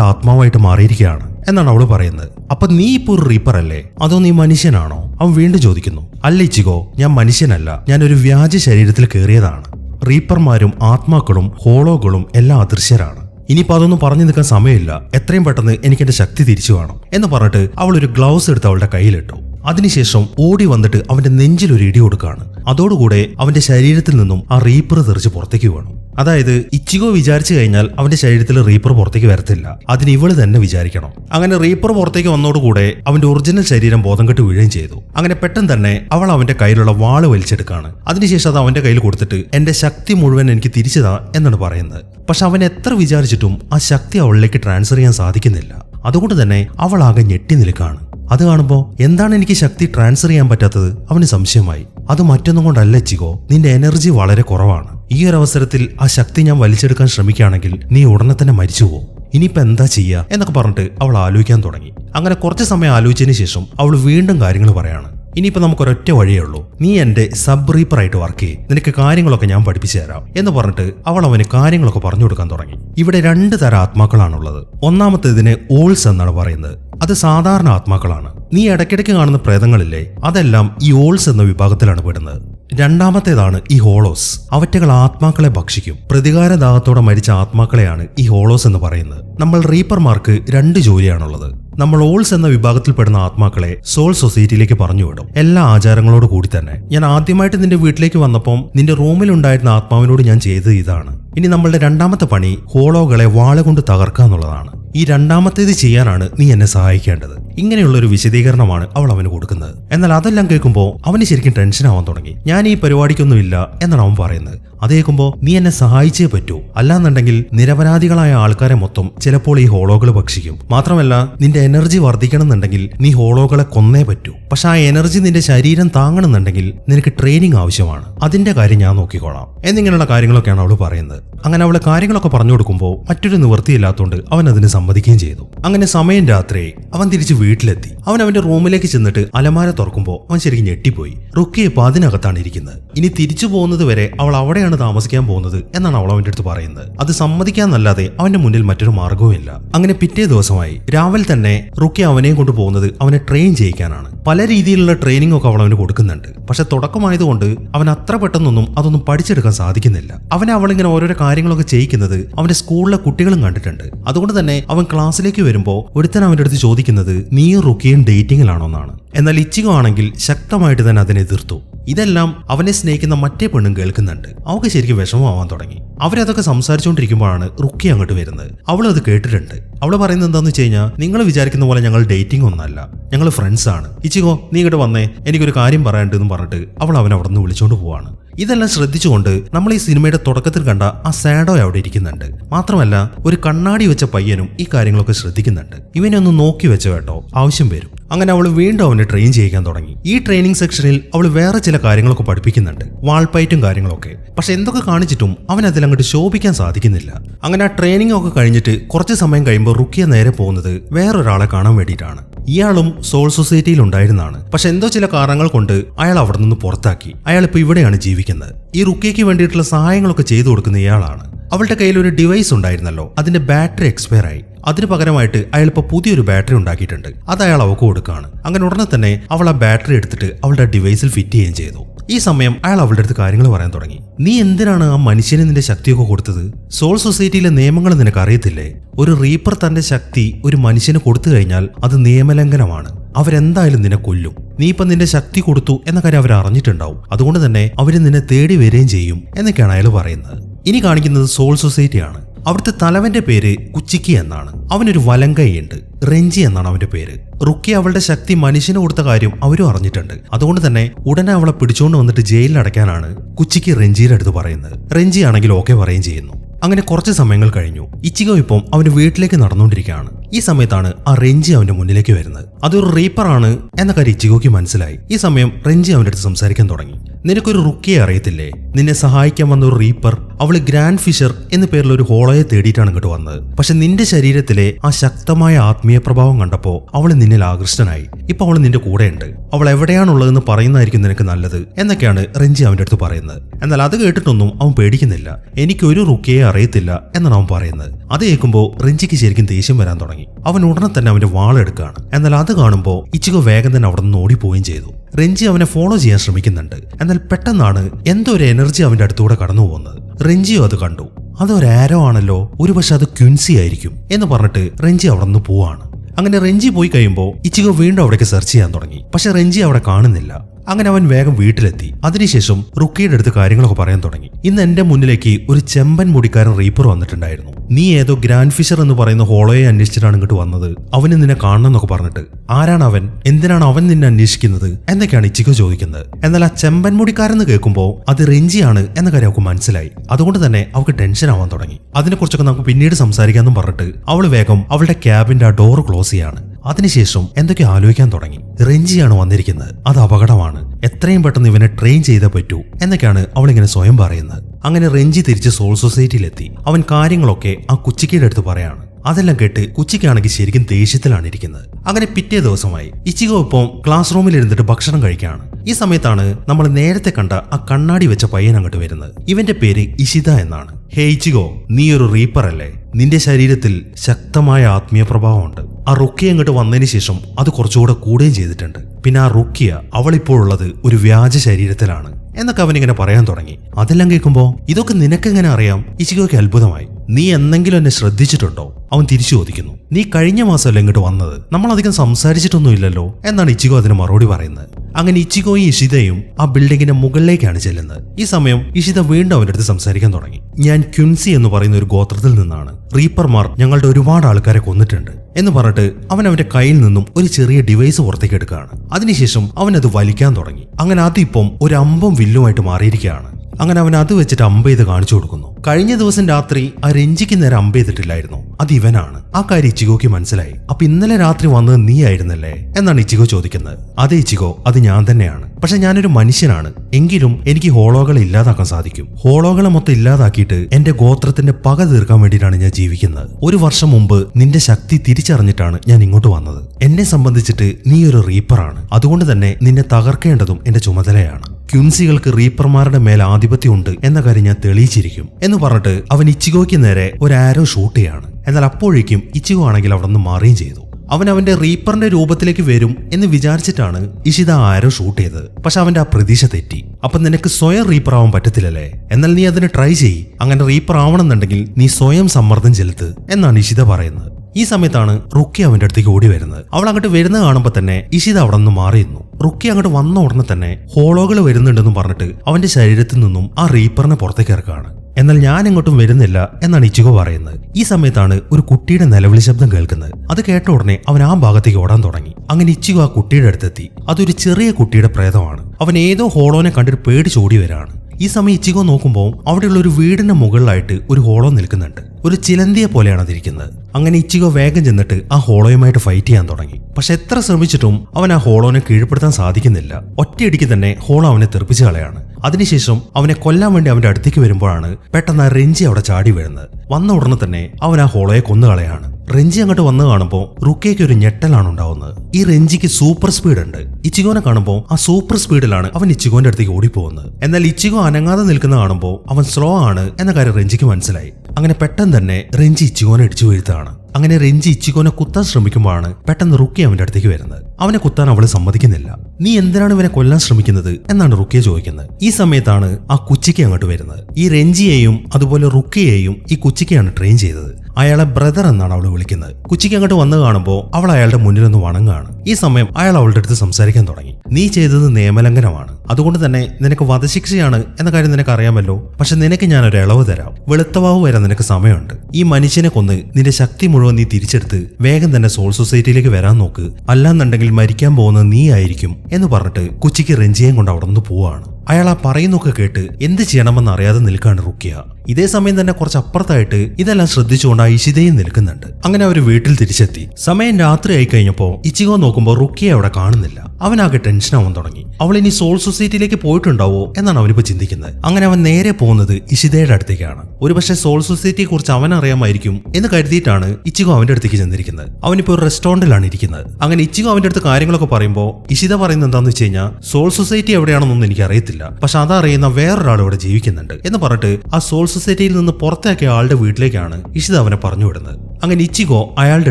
ആത്മാവായിട്ട് മാറിയിരിക്കുകയാണ് എന്നാണ് അവൾ പറയുന്നത്. അപ്പൊ നീ ഇപ്പൊ ഒരു റീപ്പർ അല്ലേ? അതോ നീ മനുഷ്യനാണോ? അവൻ വീണ്ടും ചോദിക്കുന്നു അല്ല ഇച്ചിഗോ ഞാൻ മനുഷ്യനല്ല. ഞാൻ ഒരു വ്യാജ ശരീരത്തിൽ കയറിയതാണ്. റീപ്പർമാരും ആത്മാക്കളും ഹോളോകളും എല്ലാം അദൃശ്യരാണ്. ഇനിയിപ്പോ അതൊന്നും പറഞ്ഞു നിൽക്കാൻ സമയമില്ല. എത്രയും പെട്ടെന്ന് എനിക്ക് എന്റെ ശക്തി തിരിച്ചു വേണം എന്ന് പറഞ്ഞിട്ട് അവൾ ഒരു ഗ്ലൗസ് എടുത്ത് അവളുടെ കയ്യിലിട്ടു. അതിനുശേഷം ഓടി വന്നിട്ട് അവന്റെ നെഞ്ചിൽ ഒരു ഇടി കൊടുക്കുകയാണ്. അതോടുകൂടെ അവന്റെ ശരീരത്തിൽ നിന്നും ആ റീപ്പർ തെറിച്ച് പുറത്തേക്ക് വീണു. അതായത് ഇച്ചിഗോ വിചാരിച്ചു കഴിഞ്ഞാൽ അവന്റെ ശരീരത്തിൽ റീപ്പർ പുറത്തേക്ക് വരത്തില്ല. അതിന് ഇവൾ തന്നെ വിചാരിക്കണം. അങ്ങനെ റീപ്പർ പുറത്തേക്ക് വന്നതോടുകൂടെ അവന്റെ ഒറിജിനൽ ശരീരം ബോധം കെട്ട് വീഴുകയും ചെയ്തു. അങ്ങനെ പെട്ടെന്ന് തന്നെ അവൾ അവന്റെ കയ്യിലുള്ള വാൾ വലിച്ചെടുക്കാണ്. അതിനുശേഷം അത് അവന്റെ കയ്യിൽ കൊടുത്തിട്ട് എന്റെ ശക്തി മുഴുവൻ എനിക്ക് തിരിച്ചതാ എന്നാണ് പറയുന്നത്. പക്ഷെ അവൻ എത്ര വിചാരിച്ചിട്ടും ആ ശക്തി അവളിലേക്ക് ട്രാൻസ്ഫർ ചെയ്യാൻ സാധിക്കുന്നില്ല. അതുകൊണ്ട് തന്നെ അവൾ ആകെ ഞെട്ടി നിൽക്കാണ് അത് കാണുമ്പോൾ എന്താണ് എനിക്ക് ശക്തി ട്രാൻസ്ഫർ ചെയ്യാൻ പറ്റാത്തത്? അവന് സംശയമായി. അത് മറ്റൊന്നും കൊണ്ടല്ല ചിഗോ. നിന്റെ എനർജി വളരെ കുറവാണ്. ഈ ഒരു അവസരത്തിൽ ആ ശക്തി ഞാൻ വലിച്ചെടുക്കാൻ ശ്രമിക്കുകയാണെങ്കിൽ നീ ഉടനെ തന്നെ മരിച്ചു പോകും. ഇനിയിപ്പോ എന്താ ചെയ്യുക എന്നൊക്കെ പറഞ്ഞിട്ട് അവൾ ആലോചിക്കാൻ തുടങ്ങി. അങ്ങനെ കുറച്ച് സമയം ആലോചിച്ചതിന് ശേഷം അവൾ വീണ്ടും കാര്യങ്ങൾ പറയാണ്. ഇനിയിപ്പോ നമുക്ക് ഒരൊറ്റ വഴിയേ ഉള്ളൂ. നീ എന്റെ സബ് റീപ്പർ ആയിട്ട് വർക്ക് ചെയ്യേ. നിനക്ക് കാര്യങ്ങളൊക്കെ ഞാൻ പഠിപ്പിച്ചു തരാം. എന്ന് പറഞ്ഞിട്ട് അവൾ അവന് കാര്യങ്ങളൊക്കെ പറഞ്ഞു കൊടുക്കാൻ തുടങ്ങി. ഇവിടെ രണ്ട് തരം ആത്മാക്കളാണുള്ളത്. ഒന്നാമത്തേതിന് ഓൾസ് എന്നാണ് പറയുന്നത്. അത് സാധാരണ ആത്മാക്കളാണ്. നീ ഇടയ്ക്കിടയ്ക്ക് കാണുന്ന പ്രേതങ്ങളില്ലേ അതെല്ലാം ഈ ഓൾസ് എന്ന വിഭാഗത്തിലാണ് പെടുന്നത്. രണ്ടാമത്തേതാണ് ഈ ഹോളോസ്. അവറ്റകൾ ആത്മാക്കളെ ഭക്ഷിക്കും. പ്രതികാരദാഹത്തോടെ മരിച്ച ആത്മാക്കളെയാണ് ഈ ഹോളോസ് എന്ന് പറയുന്നത്. നമ്മൾ റീപ്പർമാർക്ക് രണ്ട് ജോലിയാണുള്ളത്. നമ്മൾ ഓൾസ് എന്ന വിഭാഗത്തിൽപ്പെടുന്ന ആത്മാക്കളെ സോൾ സൊസൈറ്റിയിലേക്ക് പറഞ്ഞു വിടും. എല്ലാ ആചാരങ്ങളോട് കൂടി തന്നെ. ഞാൻ ആദ്യമായിട്ട് നിന്റെ വീട്ടിലേക്ക് വന്നപ്പം നിന്റെ റൂമിലുണ്ടായിരുന്ന ആത്മാവിനോട് ഞാൻ ചെയ്തത് ഇതാണ്. ഇനി നമ്മളുടെ രണ്ടാമത്തെ പണി ഹോളോകളെ വാള കൊണ്ട് തകർക്കുക എന്നുള്ളതാണ്. ഈ രണ്ടാമത്തേത് ചെയ്യാനാണ് നീ എന്നെ സഹായിക്കേണ്ടത്. ഇങ്ങനെയുള്ള ഒരു വിശദീകരണമാണ് അവൾ അവന് കൊടുക്കുന്നത്. എന്നാൽ അതെല്ലാം കേൾക്കുമ്പോൾ അവന് ശരിക്കും ടെൻഷൻ ആവാൻ തുടങ്ങി. ഞാൻ ഈ പരിപാടിക്കൊന്നുമില്ല എന്നാണ് അവൻ പറയുന്നത്. അത് കേൾക്കുമ്പോൾ നീ എന്നെ സഹായിച്ചേ പറ്റൂ. അല്ലാന്നുണ്ടെങ്കിൽ നിരപരാധികളായ ആൾക്കാരെ മൊത്തം ചിലപ്പോൾ ഈ ഹോളോകൾ ഭക്ഷിക്കും. മാത്രമല്ല നിന്റെ എനർജി വർദ്ധിക്കണമെന്നുണ്ടെങ്കിൽ നീ ഹോളോകളെ കൊന്നേ പറ്റൂ. പക്ഷെ ആ എനർജി നിന്റെ ശരീരം താങ്ങണമെന്നുണ്ടെങ്കിൽ നിനക്ക് ട്രെയിനിങ് ആവശ്യമാണ്. അതിന്റെ കാര്യം ഞാൻ നോക്കിക്കോളാം. എന്നിങ്ങനെയുള്ള കാര്യങ്ങളൊക്കെയാണ് അവൾ പറയുന്നത്. അങ്ങനെ അവളെ കാര്യങ്ങളൊക്കെ പറഞ്ഞു കൊടുക്കുമ്പോൾ മറ്റൊരു നിവൃത്തിയില്ലാത്തതുകൊണ്ട് അവൻ അതിന് സമ്മതിക്കുകയും ചെയ്തു. അങ്ങനെ സമയം രാത്രി അവൻ തിരിച്ച് വീട്ടിലെത്തി. അവൻ അവന്റെ റൂമിലേക്ക് ചെന്നിട്ട് അലമാര തുറക്കുമ്പോൾ അവൻ ശരിക്കും ഞെട്ടിപ്പോയി. റുക്കി ഇപ്പൊ അതിനകത്താണ് ഇരിക്കുന്നത്. ഇനി തിരിച്ചു പോകുന്നത് വരെ അവൾ അവിടെയാണ് താമസിക്കാൻ പോകുന്നത് എന്നാണ് അവൾ അവന്റെ അടുത്ത് പറയുന്നത്. അത് സമ്മതിക്കാന്നല്ലാതെ അവന്റെ മുന്നിൽ മറ്റൊരു മാർഗവുമില്ല അങ്ങനെ പിറ്റേ ദിവസമായി രാവിലെ തന്നെ റുക്കി അവനെയും കൊണ്ട് പോകുന്നത് അവനെ ട്രെയിൻ ചെയ്യിക്കാനാണ്. പല രീതിയിലുള്ള ട്രെയിനിങ് ഒക്കെ അവൾ അവന് കൊടുക്കുന്നുണ്ട്. പക്ഷെ തുടക്കമായതുകൊണ്ട് അവൻ അത്ര പെട്ടെന്നൊന്നും അതൊന്നും പഠിച്ചെടുക്കാൻ സാധിക്കുന്നില്ല. അവനെ അവളിങ്ങനെ ഓരോരോ കാര്യങ്ങളൊക്കെ ചെയ്യിക്കുന്നത് അവന്റെ സ്കൂളിലെ കുട്ടികളും കണ്ടിട്ടുണ്ട്. അതുകൊണ്ട് തന്നെ അവൻ ക്ലാസ്സിലേക്ക് വരുമ്പോൾ ഒരുത്തൻ അവന്റെ അടുത്ത് ചോദിക്കുന്നത് നീയും റുക്കിയും ഡേറ്റിംഗിലാണോന്നാണ് എന്നാൽ ഇച്ചികോ ആണെങ്കിൽ ശക്തമായിട്ട് തന്നെ അതിനെ എതിർത്തു. ഇതെല്ലാം അവനെ സ്നേഹിക്കുന്ന മറ്റേ പെണ്ണും കേൾക്കുന്നുണ്ട്. അവൾക്ക് ശരിക്കും വിഷമമാവാൻ തുടങ്ങി. അവരതൊക്കെ സംസാരിച്ചുകൊണ്ടിരിക്കുമ്പോഴാണ് റുക്കി അങ്ങോട്ട് വരുന്നത്. അവൾ അത് കേട്ടിട്ടുണ്ട്. അവൾ പറയുന്നത് എന്താണെന്ന് വെച്ച് കഴിഞ്ഞാൽ നിങ്ങൾ വിചാരിക്കുന്ന പോലെ ഞങ്ങൾ ഡേറ്റിംഗ് ഒന്നല്ല. ഞങ്ങൾ ഫ്രണ്ട്സ് ആണ് ഇച്ചികോ നീ ഇങ്ങോട്ട് വന്നേ. എനിക്കൊരു കാര്യം പറയാനുണ്ടെന്ന് പറഞ്ഞിട്ട് അവൾ അവൻ അവിടെ നിന്ന് വിളിച്ചുകൊണ്ട് പോവാണ്. ഇതെല്ലാം ശ്രദ്ധിച്ചുകൊണ്ട് നമ്മൾ ഈ സിനിമയുടെ തുടക്കത്തിൽ കണ്ട ആ സാഡോ അവിടെ ഇരിക്കുന്നുണ്ട്. മാത്രമല്ല ഒരു കണ്ണാടി വെച്ച പയ്യനും ഈ കാര്യങ്ങളൊക്കെ ശ്രദ്ധിക്കുന്നുണ്ട്. ഇവനെ ഒന്ന് നോക്കി വെച്ച കേട്ടോ. ആവശ്യം വരും. അങ്ങനെ അവൾ വീണ്ടും അവനെ ട്രെയിൻ ചെയ്യിക്കാൻ തുടങ്ങി. ഈ ട്രെയിനിങ് സെക്ഷനിൽ അവൾ വേറെ ചില കാര്യങ്ങളൊക്കെ പഠിപ്പിക്കുന്നുണ്ട്. വാൾപ്പയറ്റും കാര്യങ്ങളൊക്കെ. പക്ഷെ എന്തൊക്കെ കാണിച്ചിട്ടും അവൻ അതിൽ അങ്ങോട്ട് ശോഭിക്കാൻ സാധിക്കുന്നില്ല. അങ്ങനെ ആ ട്രെയിനിങ് ഒക്കെ കഴിഞ്ഞിട്ട് കുറച്ച് സമയം കഴിയുമ്പോൾ റുക്കിയ നേരെ പോകുന്നത് വേറൊരാളെ കാണാൻ വേണ്ടിയിട്ടാണ്. ഇയാളും സോൾ സൊസൈറ്റിയിൽ ഉണ്ടായിരുന്നാണ് പക്ഷെ എന്തോ ചില കാരണങ്ങൾ കൊണ്ട് അയാൾ അവിടെ നിന്ന് പുറത്താക്കി. അയാൾ ഇപ്പൊ ഇവിടെയാണ് ജീവിക്കുന്നത്. ഈ റുക്കിയയ്ക്ക് വേണ്ടിയിട്ടുള്ള സഹായങ്ങളൊക്കെ ചെയ്തു കൊടുക്കുന്ന ഇയാളാണ്. അവളുടെ കയ്യിൽ ഒരു ഡിവൈസ് ഉണ്ടായിരുന്നല്ലോ. അതിന്റെ ബാറ്ററി എക്സ്പയർ ആയി. അതിന് പകരമായിട്ട് അയാൾ ഇപ്പോൾ പുതിയൊരു ബാറ്ററി ഉണ്ടാക്കിയിട്ടുണ്ട്. അത് അയാൾ അവൾക്ക് കൊടുക്കുകയാണ്. അങ്ങനെ ഉടനെ തന്നെ അവൾ ആ ബാറ്ററി എടുത്തിട്ട് അവളുടെ ഡിവൈസിൽ ഫിറ്റ് ചെയ്യുകയും ചെയ്തു. ഈ സമയം അയാൾ അവളുടെ അടുത്ത് കാര്യങ്ങൾ പറയാൻ തുടങ്ങി. നീ എന്തിനാണ് ആ മനുഷ്യന് നിന്റെ ശക്തിയൊക്കെ കൊടുത്തത്? സോൾ സൊസൈറ്റിയിലെ നിയമങ്ങൾ നിനക്ക് അറിയത്തില്ലേ? ഒരു റീപ്പർ തന്റെ ശക്തി ഒരു മനുഷ്യന് കൊടുത്തു കഴിഞ്ഞാൽ അത് നിയമലംഘനമാണ്. അവരെന്തായാലും നിന്നെ കൊല്ലും. നീ ഇപ്പം നിന്റെ ശക്തി കൊടുത്തു എന്ന കാര്യം അവർ അറിഞ്ഞിട്ടുണ്ടാവും. അതുകൊണ്ട് തന്നെ അവർ നിന്നെ തേടി വരികയും ചെയ്യും എന്നൊക്കെയാണ് അയാൾ പറയുന്നത്. ഇനി കാണിക്കുന്നത് സോൾ സൊസൈറ്റിയാണ്. അവിടുത്തെ തലവന്റെ പേര് കുച്ചിക്കി എന്നാണ്. അവനൊരു വലങ്കൈയുണ്ട്. റെഞ്ചി എന്നാണ് അവന്റെ പേര്. റുക്കി അവളുടെ ശക്തി മനുഷ്യന് കൊടുത്ത കാര്യം അവരും അറിഞ്ഞിട്ടുണ്ട്. അതുകൊണ്ട് തന്നെ ഉടനെ അവളെ പിടിച്ചുകൊണ്ട് വന്നിട്ട് ജയിലിൽ അടയ്ക്കാനാണ് കുച്ചിക്ക് റെഞ്ചിയുടെ അടുത്ത് പറയുന്നത്. റെഞ്ചി ആണെങ്കിൽ ഓക്കെ പറയുകയും ചെയ്യുന്നു. അങ്ങനെ കുറച്ച് സമയങ്ങൾ കഴിഞ്ഞു. ഇച്ചിഗോ ഇപ്പം അവന്റെ വീട്ടിലേക്ക് നടന്നുകൊണ്ടിരിക്കുകയാണ്. ഈ സമയത്താണ് ആ റെഞ്ചി അവന്റെ മുന്നിലേക്ക് വരുന്നത്. അതൊരു റീപ്പറാണ് എന്ന കാര്യം ഇച്ചിഗോക്ക് മനസ്സിലായി. ഈ സമയം റെഞ്ചി അവന്റെ അടുത്ത് സംസാരിക്കാൻ തുടങ്ങി. നിനക്കൊരു റുക്കിയെ അറിയത്തില്ലേ? നിന്നെ സഹായിക്കാൻ വന്ന ഒരു റീപ്പർ അവൾ ഗ്രാൻഡ് ഫിഷർ എന്ന പേരിൽ ഒരു ഹോളോയെ തേടിയിട്ടാണ് ഇങ്ങോട്ട് വന്നത്. പക്ഷെ നിന്റെ ശരീരത്തിലെ ആ ശക്തമായ ആത്മീയ പ്രഭാവം കണ്ടപ്പോ അവൾ നിന്നിൽ ആകൃഷ്ടനായി. ഇപ്പൊ അവൾ നിന്റെ കൂടെയുണ്ട്. അവൾ എവിടെയാണുള്ളതെന്ന് പറയുന്നതായിരിക്കും നിനക്ക് നല്ലത് എന്നൊക്കെയാണ് റെഞ്ചി അവന്റെ അടുത്ത് പറയുന്നത്. എന്നാൽ അത് കേട്ടിട്ടൊന്നും അവൻ പേടിക്കുന്നില്ല. എനിക്കൊരു റുക്കിയെ അറിയത്തില്ല എന്നാണ് അവൻ പറയുന്നത്. അത് കേൾക്കുമ്പോൾ റിഞ്ചിക്ക് ശരിക്കും ദേഷ്യം വരാൻ തുടങ്ങി. അവൻ ഉടനെ തന്നെ അവന്റെ വാളെടുക്കുകയാണ് എന്നാൽ അത് കാണുമ്പോൾ ഇച്ചിഗോ വേഗം തന്നെ അവിടെ നിന്ന് ഓടിപ്പോവുകയും ചെയ്തു. റെഞ്ചി അവനെ ഫോളോ ചെയ്യാൻ ശ്രമിക്കുന്നുണ്ട്. എന്നാൽ പെട്ടെന്നാണ് എന്തോ ഒരു എനർജി അവന്റെ അടുത്തൂടെ കടന്നു പോകുന്നത്. റെഞ്ചിയോ അത് കണ്ടു. അതൊരു ആരോ ആണല്ലോ. ഒരുപക്ഷെ അത് ക്യുൻസി ആയിരിക്കും എന്ന് പറഞ്ഞിട്ട് റെഞ്ചി അവിടെ നിന്ന് പോവാണ്. അങ്ങനെ റെഞ്ചി പോയി കഴിയുമ്പോൾ ഇച്ചിഗോ വീണ്ടും അവിടേക്ക് സെർച്ച് ചെയ്യാൻ തുടങ്ങി. പക്ഷെ റെഞ്ചി അവിടെ കാണുന്നില്ല. അങ്ങനെ അവൻ വേഗം വീട്ടിലെത്തി. അതിനുശേഷം റുക്കിയുടെ അടുത്ത് കാര്യങ്ങളൊക്കെ പറയാൻ തുടങ്ങി. ഇന്ന് എന്റെ മുന്നിലേക്ക് ഒരു ചെമ്പൻ മുടിക്കാരൻ റീപ്പർ വന്നിട്ടുണ്ടായിരുന്നു. നീ ഏതോ ഗ്രാൻഡ് ഫിഷർ എന്ന് പറയുന്ന ഹോളോയെ അന്വേഷിച്ചിട്ടാണ് ഇങ്ങോട്ട് വന്നത്. അവന് നിന്നെ കാണണം എന്നൊക്കെ പറഞ്ഞിട്ട്. ആരാണ് അവൻ? എന്തിനാണ് അവൻ നിന്നെ അന്വേഷിക്കുന്നത്? എന്നൊക്കെയാണ് ഇച്ചിക്കോ ചോദിക്കുന്നത്. എന്നാൽ ആ ചെമ്പൻ മുടിക്കാരൻ എന്ന് കേൾക്കുമ്പോൾ അത് റെഞ്ചിയാണ് എന്ന കാര്യം അവൾക്ക് മനസ്സിലായി. അതുകൊണ്ട് തന്നെ അവൾക്ക് ടെൻഷൻ ആവാൻ തുടങ്ങി. അതിനെക്കുറിച്ചൊക്കെ നമുക്ക് പിന്നീട് സംസാരിക്കാമെന്നും പറഞ്ഞിട്ട് അവൾ വേഗം അവളുടെ ക്യാബിന്റെ ആ ഡോർ ക്ലോസ് ചെയ്യാണ്. അതിനുശേഷം എന്തൊക്കെ ആലോചിക്കാൻ തുടങ്ങി? റെഞ്ചിയാണ് വന്നിരിക്കുന്നത്. അത് അപകടമാണ്. എത്രയും പെട്ടെന്ന് ഇവനെ ട്രെയിൻ ചെയ്തേ പറ്റൂ എന്നൊക്കെയാണ് അവളിങ്ങനെ സ്വയം പറയുന്നത്. അങ്ങനെ റെഞ്ചി തിരിച്ച് സോൾ സൊസൈറ്റിയിലെത്തി. അവൻ കാര്യങ്ങളൊക്കെ ആ കുച്ചിക്കയുടെ അടുത്ത് പറയാണ്. അതെല്ലാം കേട്ട് ഉച്ചയ്ക്കാണെങ്കിൽ ശരിക്കും ദേഷ്യത്തിലാണ് ഇരിക്കുന്നത്. അങ്ങനെ പിറ്റേ ദിവസമായി ഇച്ചിഗോ ഒപ്പം ക്ലാസ് റൂമിൽ ഇരുന്നിട്ട് ഭക്ഷണം കഴിക്കുകയാണ് ഈ സമയത്താണ് നമ്മൾ നേരത്തെ കണ്ട ആ കണ്ണാടി വെച്ച പയ്യൻ അങ്ങോട്ട് വരുന്നത്. ഇവന്റെ പേര് ഇഷിത എന്നാണ്. ഹേ ഇച്ചിഗോ നീ ഒരു റീപ്പർ അല്ലേ? നിന്റെ ശരീരത്തിൽ ശക്തമായ ആത്മീയ പ്രഭാവമുണ്ട് ആ റുക്കിയ അങ്ങോട്ട് വന്നതിന് ശേഷം അത് കുറച്ചുകൂടെ കൂടുകയും ചെയ്തിട്ടുണ്ട്. പിന്നെ ആ റുക്കിയ അവളിപ്പോഴുള്ളത് ഒരു വ്യാജ ശരീരത്തിലാണ് എന്നൊക്കെ അവനിങ്ങനെ പറയാൻ തുടങ്ങി. അതെല്ലാം കേൾക്കുമ്പോൾ ഇതൊക്കെ നിനക്കെങ്ങനെ അറിയാം? ഇച്ചിഗോയ്ക്ക് അത്ഭുതമായി. നീ എന്തെങ്കിലും എന്നെ ശ്രദ്ധിച്ചിട്ടുണ്ടോ? അവൻ തിരിച്ചു ചോദിക്കുന്നു നീ കഴിഞ്ഞ മാസമല്ല ഇങ്ങോട്ട് വന്നത്? നമ്മൾ അധികം സംസാരിച്ചിട്ടൊന്നുമില്ലല്ലോ? എന്നാണ് ഇച്ചിഗോ അതിന് മറുപടി പറയുന്നത്. അങ്ങനെ ഇച്ചിഗോയും ഇഷിതയും ആ ബിൽഡിങ്ങിന്റെ മുകളിലേക്കാണ് ചെല്ലുന്നത്. ഈ സമയം ഇഷിത വീണ്ടും അവന്റെ അടുത്ത് സംസാരിക്കാൻ തുടങ്ങി. ഞാൻ ക്യുൻസി എന്ന് പറയുന്ന ഒരു ഗോത്രത്തിൽ നിന്നാണ്. റീപ്പർമാർ ഞങ്ങളുടെ ഒരുപാട് ആൾക്കാരെ കൊന്നിട്ടുണ്ട്. എന്ന് പറഞ്ഞിട്ട് അവൻ അവന്റെ കയ്യിൽ നിന്നും ഒരു ചെറിയ ഡിവൈസ് പുറത്തേക്ക് എടുക്കുകയാണ്. അതിനുശേഷം അവൻ അത് വലിക്കാൻ തുടങ്ങി. അങ്ങനെ അതിപ്പം ഒരു അമ്പം വില്ലുമായിട്ട് മാറിയിരിക്കുകയാണ്. അങ്ങനെ അവൻ അത് വെച്ചിട്ട് അമ്പ് ചെയ്ത് കാണിച്ചു കൊടുക്കുന്നു. കഴിഞ്ഞ ദിവസം രാത്രി ആ രഞ്ജിക്ക് നേരെ അമ്പ് ചെയ്തിട്ടില്ലായിരുന്നു. അത് ഇവനാണ്. ആ കാര്യം ഇച്ചിഗോക്ക് മനസ്സിലായി. അപ്പൊ ഇന്നലെ രാത്രി വന്നത് നീ ആയിരുന്നല്ലേ എന്നാണ് ഇച്ചിഗോ ചോദിക്കുന്നത്. അതെ ഇച്ചിഗോ അത് ഞാൻ തന്നെയാണ്. പക്ഷെ ഞാനൊരു മനുഷ്യനാണ്. എങ്കിലും എനിക്ക് ഹോളോകളെ ഇല്ലാതാക്കാൻ സാധിക്കും. ഹോളോകളെ മൊത്തം ഇല്ലാതാക്കിയിട്ട് എന്റെ ഗോത്രത്തിന്റെ പക തീർക്കാൻ വേണ്ടിയിട്ടാണ് ഞാൻ ജീവിക്കുന്നത്. ഒരു വർഷം മുമ്പ് നിന്റെ ശക്തി തിരിച്ചറിഞ്ഞിട്ടാണ് ഞാൻ ഇങ്ങോട്ട് വന്നത്. എന്നെ സംബന്ധിച്ചിട്ട് നീ ഒരു റീപ്പറാണ്. അതുകൊണ്ട് തന്നെ നിന്നെ തകർക്കേണ്ടതും എന്റെ ചുമതലയാണ്. ക്യുൻസികൾക്ക് റീപ്പർമാരുടെ മേൽ ആധിപത്യമുണ്ട് എന്ന കാര്യം ഞാൻ തെളിയിച്ചിരിക്കും. എന്ന് പറഞ്ഞിട്ട് അവൻ ഇച്ചിഗോയ്ക്ക് നേരെ ഒരു ആരോ ഷൂട്ട് ചെയ്യാണ്. എന്നാൽ അപ്പോഴേക്കും ഇച്ചിഗോ ആണെങ്കിൽ അവിടെ നിന്ന് മാറുകയും ചെയ്തു. അവൻ അവന്റെ റീപ്പറിന്റെ രൂപത്തിലേക്ക് വരും എന്ന് വിചാരിച്ചിട്ടാണ് ഇഷിത ആരോ ഷൂട്ട് ചെയ്തത്. പക്ഷെ അവന്റെ ആ പ്രതീക്ഷ തെറ്റി. അപ്പൊ നിനക്ക് സ്വയം റീപ്പർ ആവാൻ പറ്റത്തില്ലല്ലേ? എന്നാൽ നീ അതിന് ട്രൈ ചെയ്യി. അങ്ങനെ റീപ്പർ ആവണമെന്നുണ്ടെങ്കിൽ നീ സ്വയം സമ്മർദ്ദം ചെലുത്ത് എന്നാണ് ഇഷിത പറയുന്നത്. ഈ സമയത്താണ് റുക്കി അവന്റെ അടുത്തേക്ക് ഓടി വരുന്നത്. അവൾ അങ്ങോട്ട് വരുന്ന കാണുമ്പോൾ തന്നെ ഇഷിത അവിടെ നിന്ന് മാറിയിരുന്നു. റുക്കി അങ്ങോട്ട് വന്ന ഉടനെ തന്നെ ഹോളോകൾ വരുന്നുണ്ടെന്നും പറഞ്ഞിട്ട് അവന്റെ ശരീരത്തിൽ നിന്നും ആ റീപ്പറിനെ പുറത്തേക്ക് ഇറക്കുകയാണ്. എന്നാൽ ഞാൻ എങ്ങോട്ടും വരുന്നില്ല എന്നാണ് ഇച്ചിഗോ പറയുന്നത്. ഈ സമയത്താണ് ഒരു കുട്ടിയുടെ നിലവിളി ശബ്ദം കേൾക്കുന്നത്. അത് കേട്ട ഉടനെ അവൻ ആ ഭാഗത്തേക്ക് ഓടാൻ തുടങ്ങി. അങ്ങനെ ഇച്ചിഗോ ആ കുട്ടിയുടെ അടുത്തെത്തി. അതൊരു ചെറിയ കുട്ടിയുടെ പ്രേതമാണ്. അവൻ ഏതോ ഹോളോനെ കണ്ടിട്ട് പേടിച്ചോടി വരാണ് ഈ സമയം ഇച്ചിഗോ നോക്കുമ്പോൾ അവിടെയുള്ള ഒരു വീടിന്റെ മുകളിലായിട്ട് ഒരു ഹോളോ നിൽക്കുന്നുണ്ട്. ഒരു ചിലന്തിയെ പോലെയാണ് അതിരിക്കുന്നത്. അങ്ങനെ ഇച്ചിഗോ വേഗം ചെന്നിട്ട് ആ ഹോളോയുമായിട്ട് ഫൈറ്റ് ചെയ്യാൻ തുടങ്ങി. പക്ഷെ എത്ര ശ്രമിച്ചിട്ടും അവൻ ആ ഹോളോനെ കീഴ്പ്പെടുത്താൻ സാധിക്കുന്നില്ല. ഒറ്റയടിക്ക് തന്നെ ഹോളോ അവനെ തെറിപ്പിച്ച് കളയാണ്. അതിനുശേഷം അവനെ കൊല്ലാൻ വേണ്ടി അവന്റെ അടുത്തേക്ക് വരുമ്പോഴാണ് പെട്ടെന്ന് ആ റെഞ്ചി അവിടെ ചാടി വീഴുന്നത്. വന്ന ഉടനെ തന്നെ അവൻ ആ ഹോളോയെ കൊന്നുകളയാണ് റെഞ്ചി അങ്ങോട്ട് വന്ന് കാണുമ്പോൾ റുക്കയ്ക്ക് ഒരു ഞെട്ടലാണ് ഉണ്ടാവുന്നത്. ഈ റെഞ്ചിക്ക് സൂപ്പർ സ്പീഡ് ഉണ്ട്. ഇച്ചിഗോനെ കാണുമ്പോൾ ആ സൂപ്പർ സ്പീഡിലാണ് അവൻ ഇച്ചിഗോന്റെ അടുത്തേക്ക് ഓടിപ്പോകുന്നത്. എന്നാൽ ഇച്ചിഗോ അനങ്ങാതെ നിൽക്കുന്ന കാണുമ്പോൾ അവൻ സ്ലോ ആണ് എന്ന കാര്യം റെഞ്ചിക്ക് മനസ്സിലായി. അങ്ങനെ പെട്ടെന്ന് തന്നെ റെഞ്ചി ഇച്ചികോനെ ഇടിച്ചു വീഴ്ത്താണ് അങ്ങനെ റെഞ്ചി ഇച്ചിക്കോനെ കുത്താൻ ശ്രമിക്കുമ്പോഴാണ് പെട്ടെന്ന് റുക്കി അവന്റെ അടുത്തേക്ക് വരുന്നത്. അവനെ കുത്താൻ അവൾ സമ്മതിക്കുന്നില്ല. നീ എന്തിനാണ് ഇവനെ കൊല്ലാൻ ശ്രമിക്കുന്നത്? എന്നാണ് റുക്കിയ ചോദിക്കുന്നത്. ഈ സമയത്താണ് ആ കുച്ചിക്ക് അങ്ങോട്ട് വരുന്നത്. ഈ രഞ്ജിയെയും അതുപോലെ റുക്കിയെയും ഈ കുച്ചിക്കയാണ് ട്രെയിൻ ചെയ്തത്. അയാളെ ബ്രദർ എന്നാണ് അവൾ വിളിക്കുന്നത്. കുച്ചിക്ക് അങ്ങോട്ട് വന്ന് കാണുമ്പോൾ അവൾ അയാളുടെ മുന്നിൽ ഒന്ന് വണങ്ങാണ്. ഈ സമയം അയാൾ അവളുടെ അടുത്ത് സംസാരിക്കാൻ തുടങ്ങി. നീ ചെയ്തത് നിയമലംഘനമാണ്. അതുകൊണ്ട് തന്നെ നിനക്ക് വധശിക്ഷയാണ് എന്ന കാര്യം നിനക്ക് അറിയാമല്ലോ പക്ഷെ നിനക്ക് ഞാൻ ഒരു ഇളവ് തരാം. വെളുത്തവാവ് വരാൻ നിനക്ക് സമയമുണ്ട്. ഈ മനുഷ്യനെ കൊന്ന് നിന്റെ ശക്തി മുഴുവൻ നീ തിരിച്ചെടുത്ത് വേഗം തന്നെ സോൾ സൊസൈറ്റിയിലേക്ക് വരാൻ നോക്ക്. അല്ലാന്നുണ്ടെങ്കിൽ മരിക്കാൻ പോകുന്നത് നീ ആയിരിക്കും എന്ന് പറഞ്ഞിട്ട് കുച്ചിക്ക് റെഞ്ചിയേയും കൊണ്ട് അവിടെ നിന്ന് പോവാണ്. അയാൾ ആ പറയുന്നൊക്കെ കേട്ട് എന്ത് ചെയ്യണമെന്ന് അറിയാതെ നിൽക്കാണ് റുക്കിയ. ഇതേ സമയം തന്നെ കുറച്ച് അപ്പുറത്തായിട്ട് ഇതെല്ലാം ശ്രദ്ധിച്ചുകൊണ്ട് ആ ഇശിതയും നിൽക്കുന്നുണ്ട്. അങ്ങനെ അവർ വീട്ടിൽ തിരിച്ചെത്തി. സമയം രാത്രി ആയി കഴിഞ്ഞപ്പോൾ ഇച്ചിഗോ നോക്കുമ്പോൾ റുക്കിയെ അവിടെ കാണുന്നില്ല. അവനാകെ ടെൻഷൻ ആവാൻ തുടങ്ങി. അവൾ ഇനി സോൾ സൊസൈറ്റിയിലേക്ക് പോയിട്ടുണ്ടാവോ എന്നാണ് അവനിപ്പോ ചിന്തിക്കുന്നത്. അങ്ങനെ അവൻ നേരെ പോകുന്നത് ഇഷിതയുടെ അടുത്തേക്കാണ്. ഒരുപക്ഷെ സോൾ സൊസൈറ്റിയെ കുറിച്ച് അവൻ അറിയാമായിരിക്കും എന്ന് കരുതിയിട്ടാണ് ഇച്ചിഗോ അവന്റെ അടുത്തേക്ക് ചെന്നിരിക്കുന്നത്. അവനിപ്പോ ഒരു റെസ്റ്റോറന്റിലാണ് ഇരിക്കുന്നത്. അങ്ങനെ ഇച്ചിഗോ അവന്റെ അടുത്ത് കാര്യങ്ങളൊക്കെ പറയുമ്പോൾ ഇഷിത പറയുന്നത് എന്താണെന്ന് വെച്ച് കഴിഞ്ഞാൽ സോൾ സൊസൈറ്റി എവിടെയാണെന്നൊന്നും എനിക്ക് അറിയത്തില്ല പക്ഷെ അതറിയുന്ന വേറൊരാൾ ഇവിടെ ജീവിക്കുന്നുണ്ട് എന്ന് പറഞ്ഞിട്ട് ആ സോൾ സൊസൈറ്റിയിൽ നിന്ന് പുറത്താക്കിയ ആളുടെ വീട്ടിലേക്കാണ് ഇഷിത അവനെ പറഞ്ഞു വിടുന്നത്. അങ്ങനെ ഇച്ചിഗോ അയാളുടെ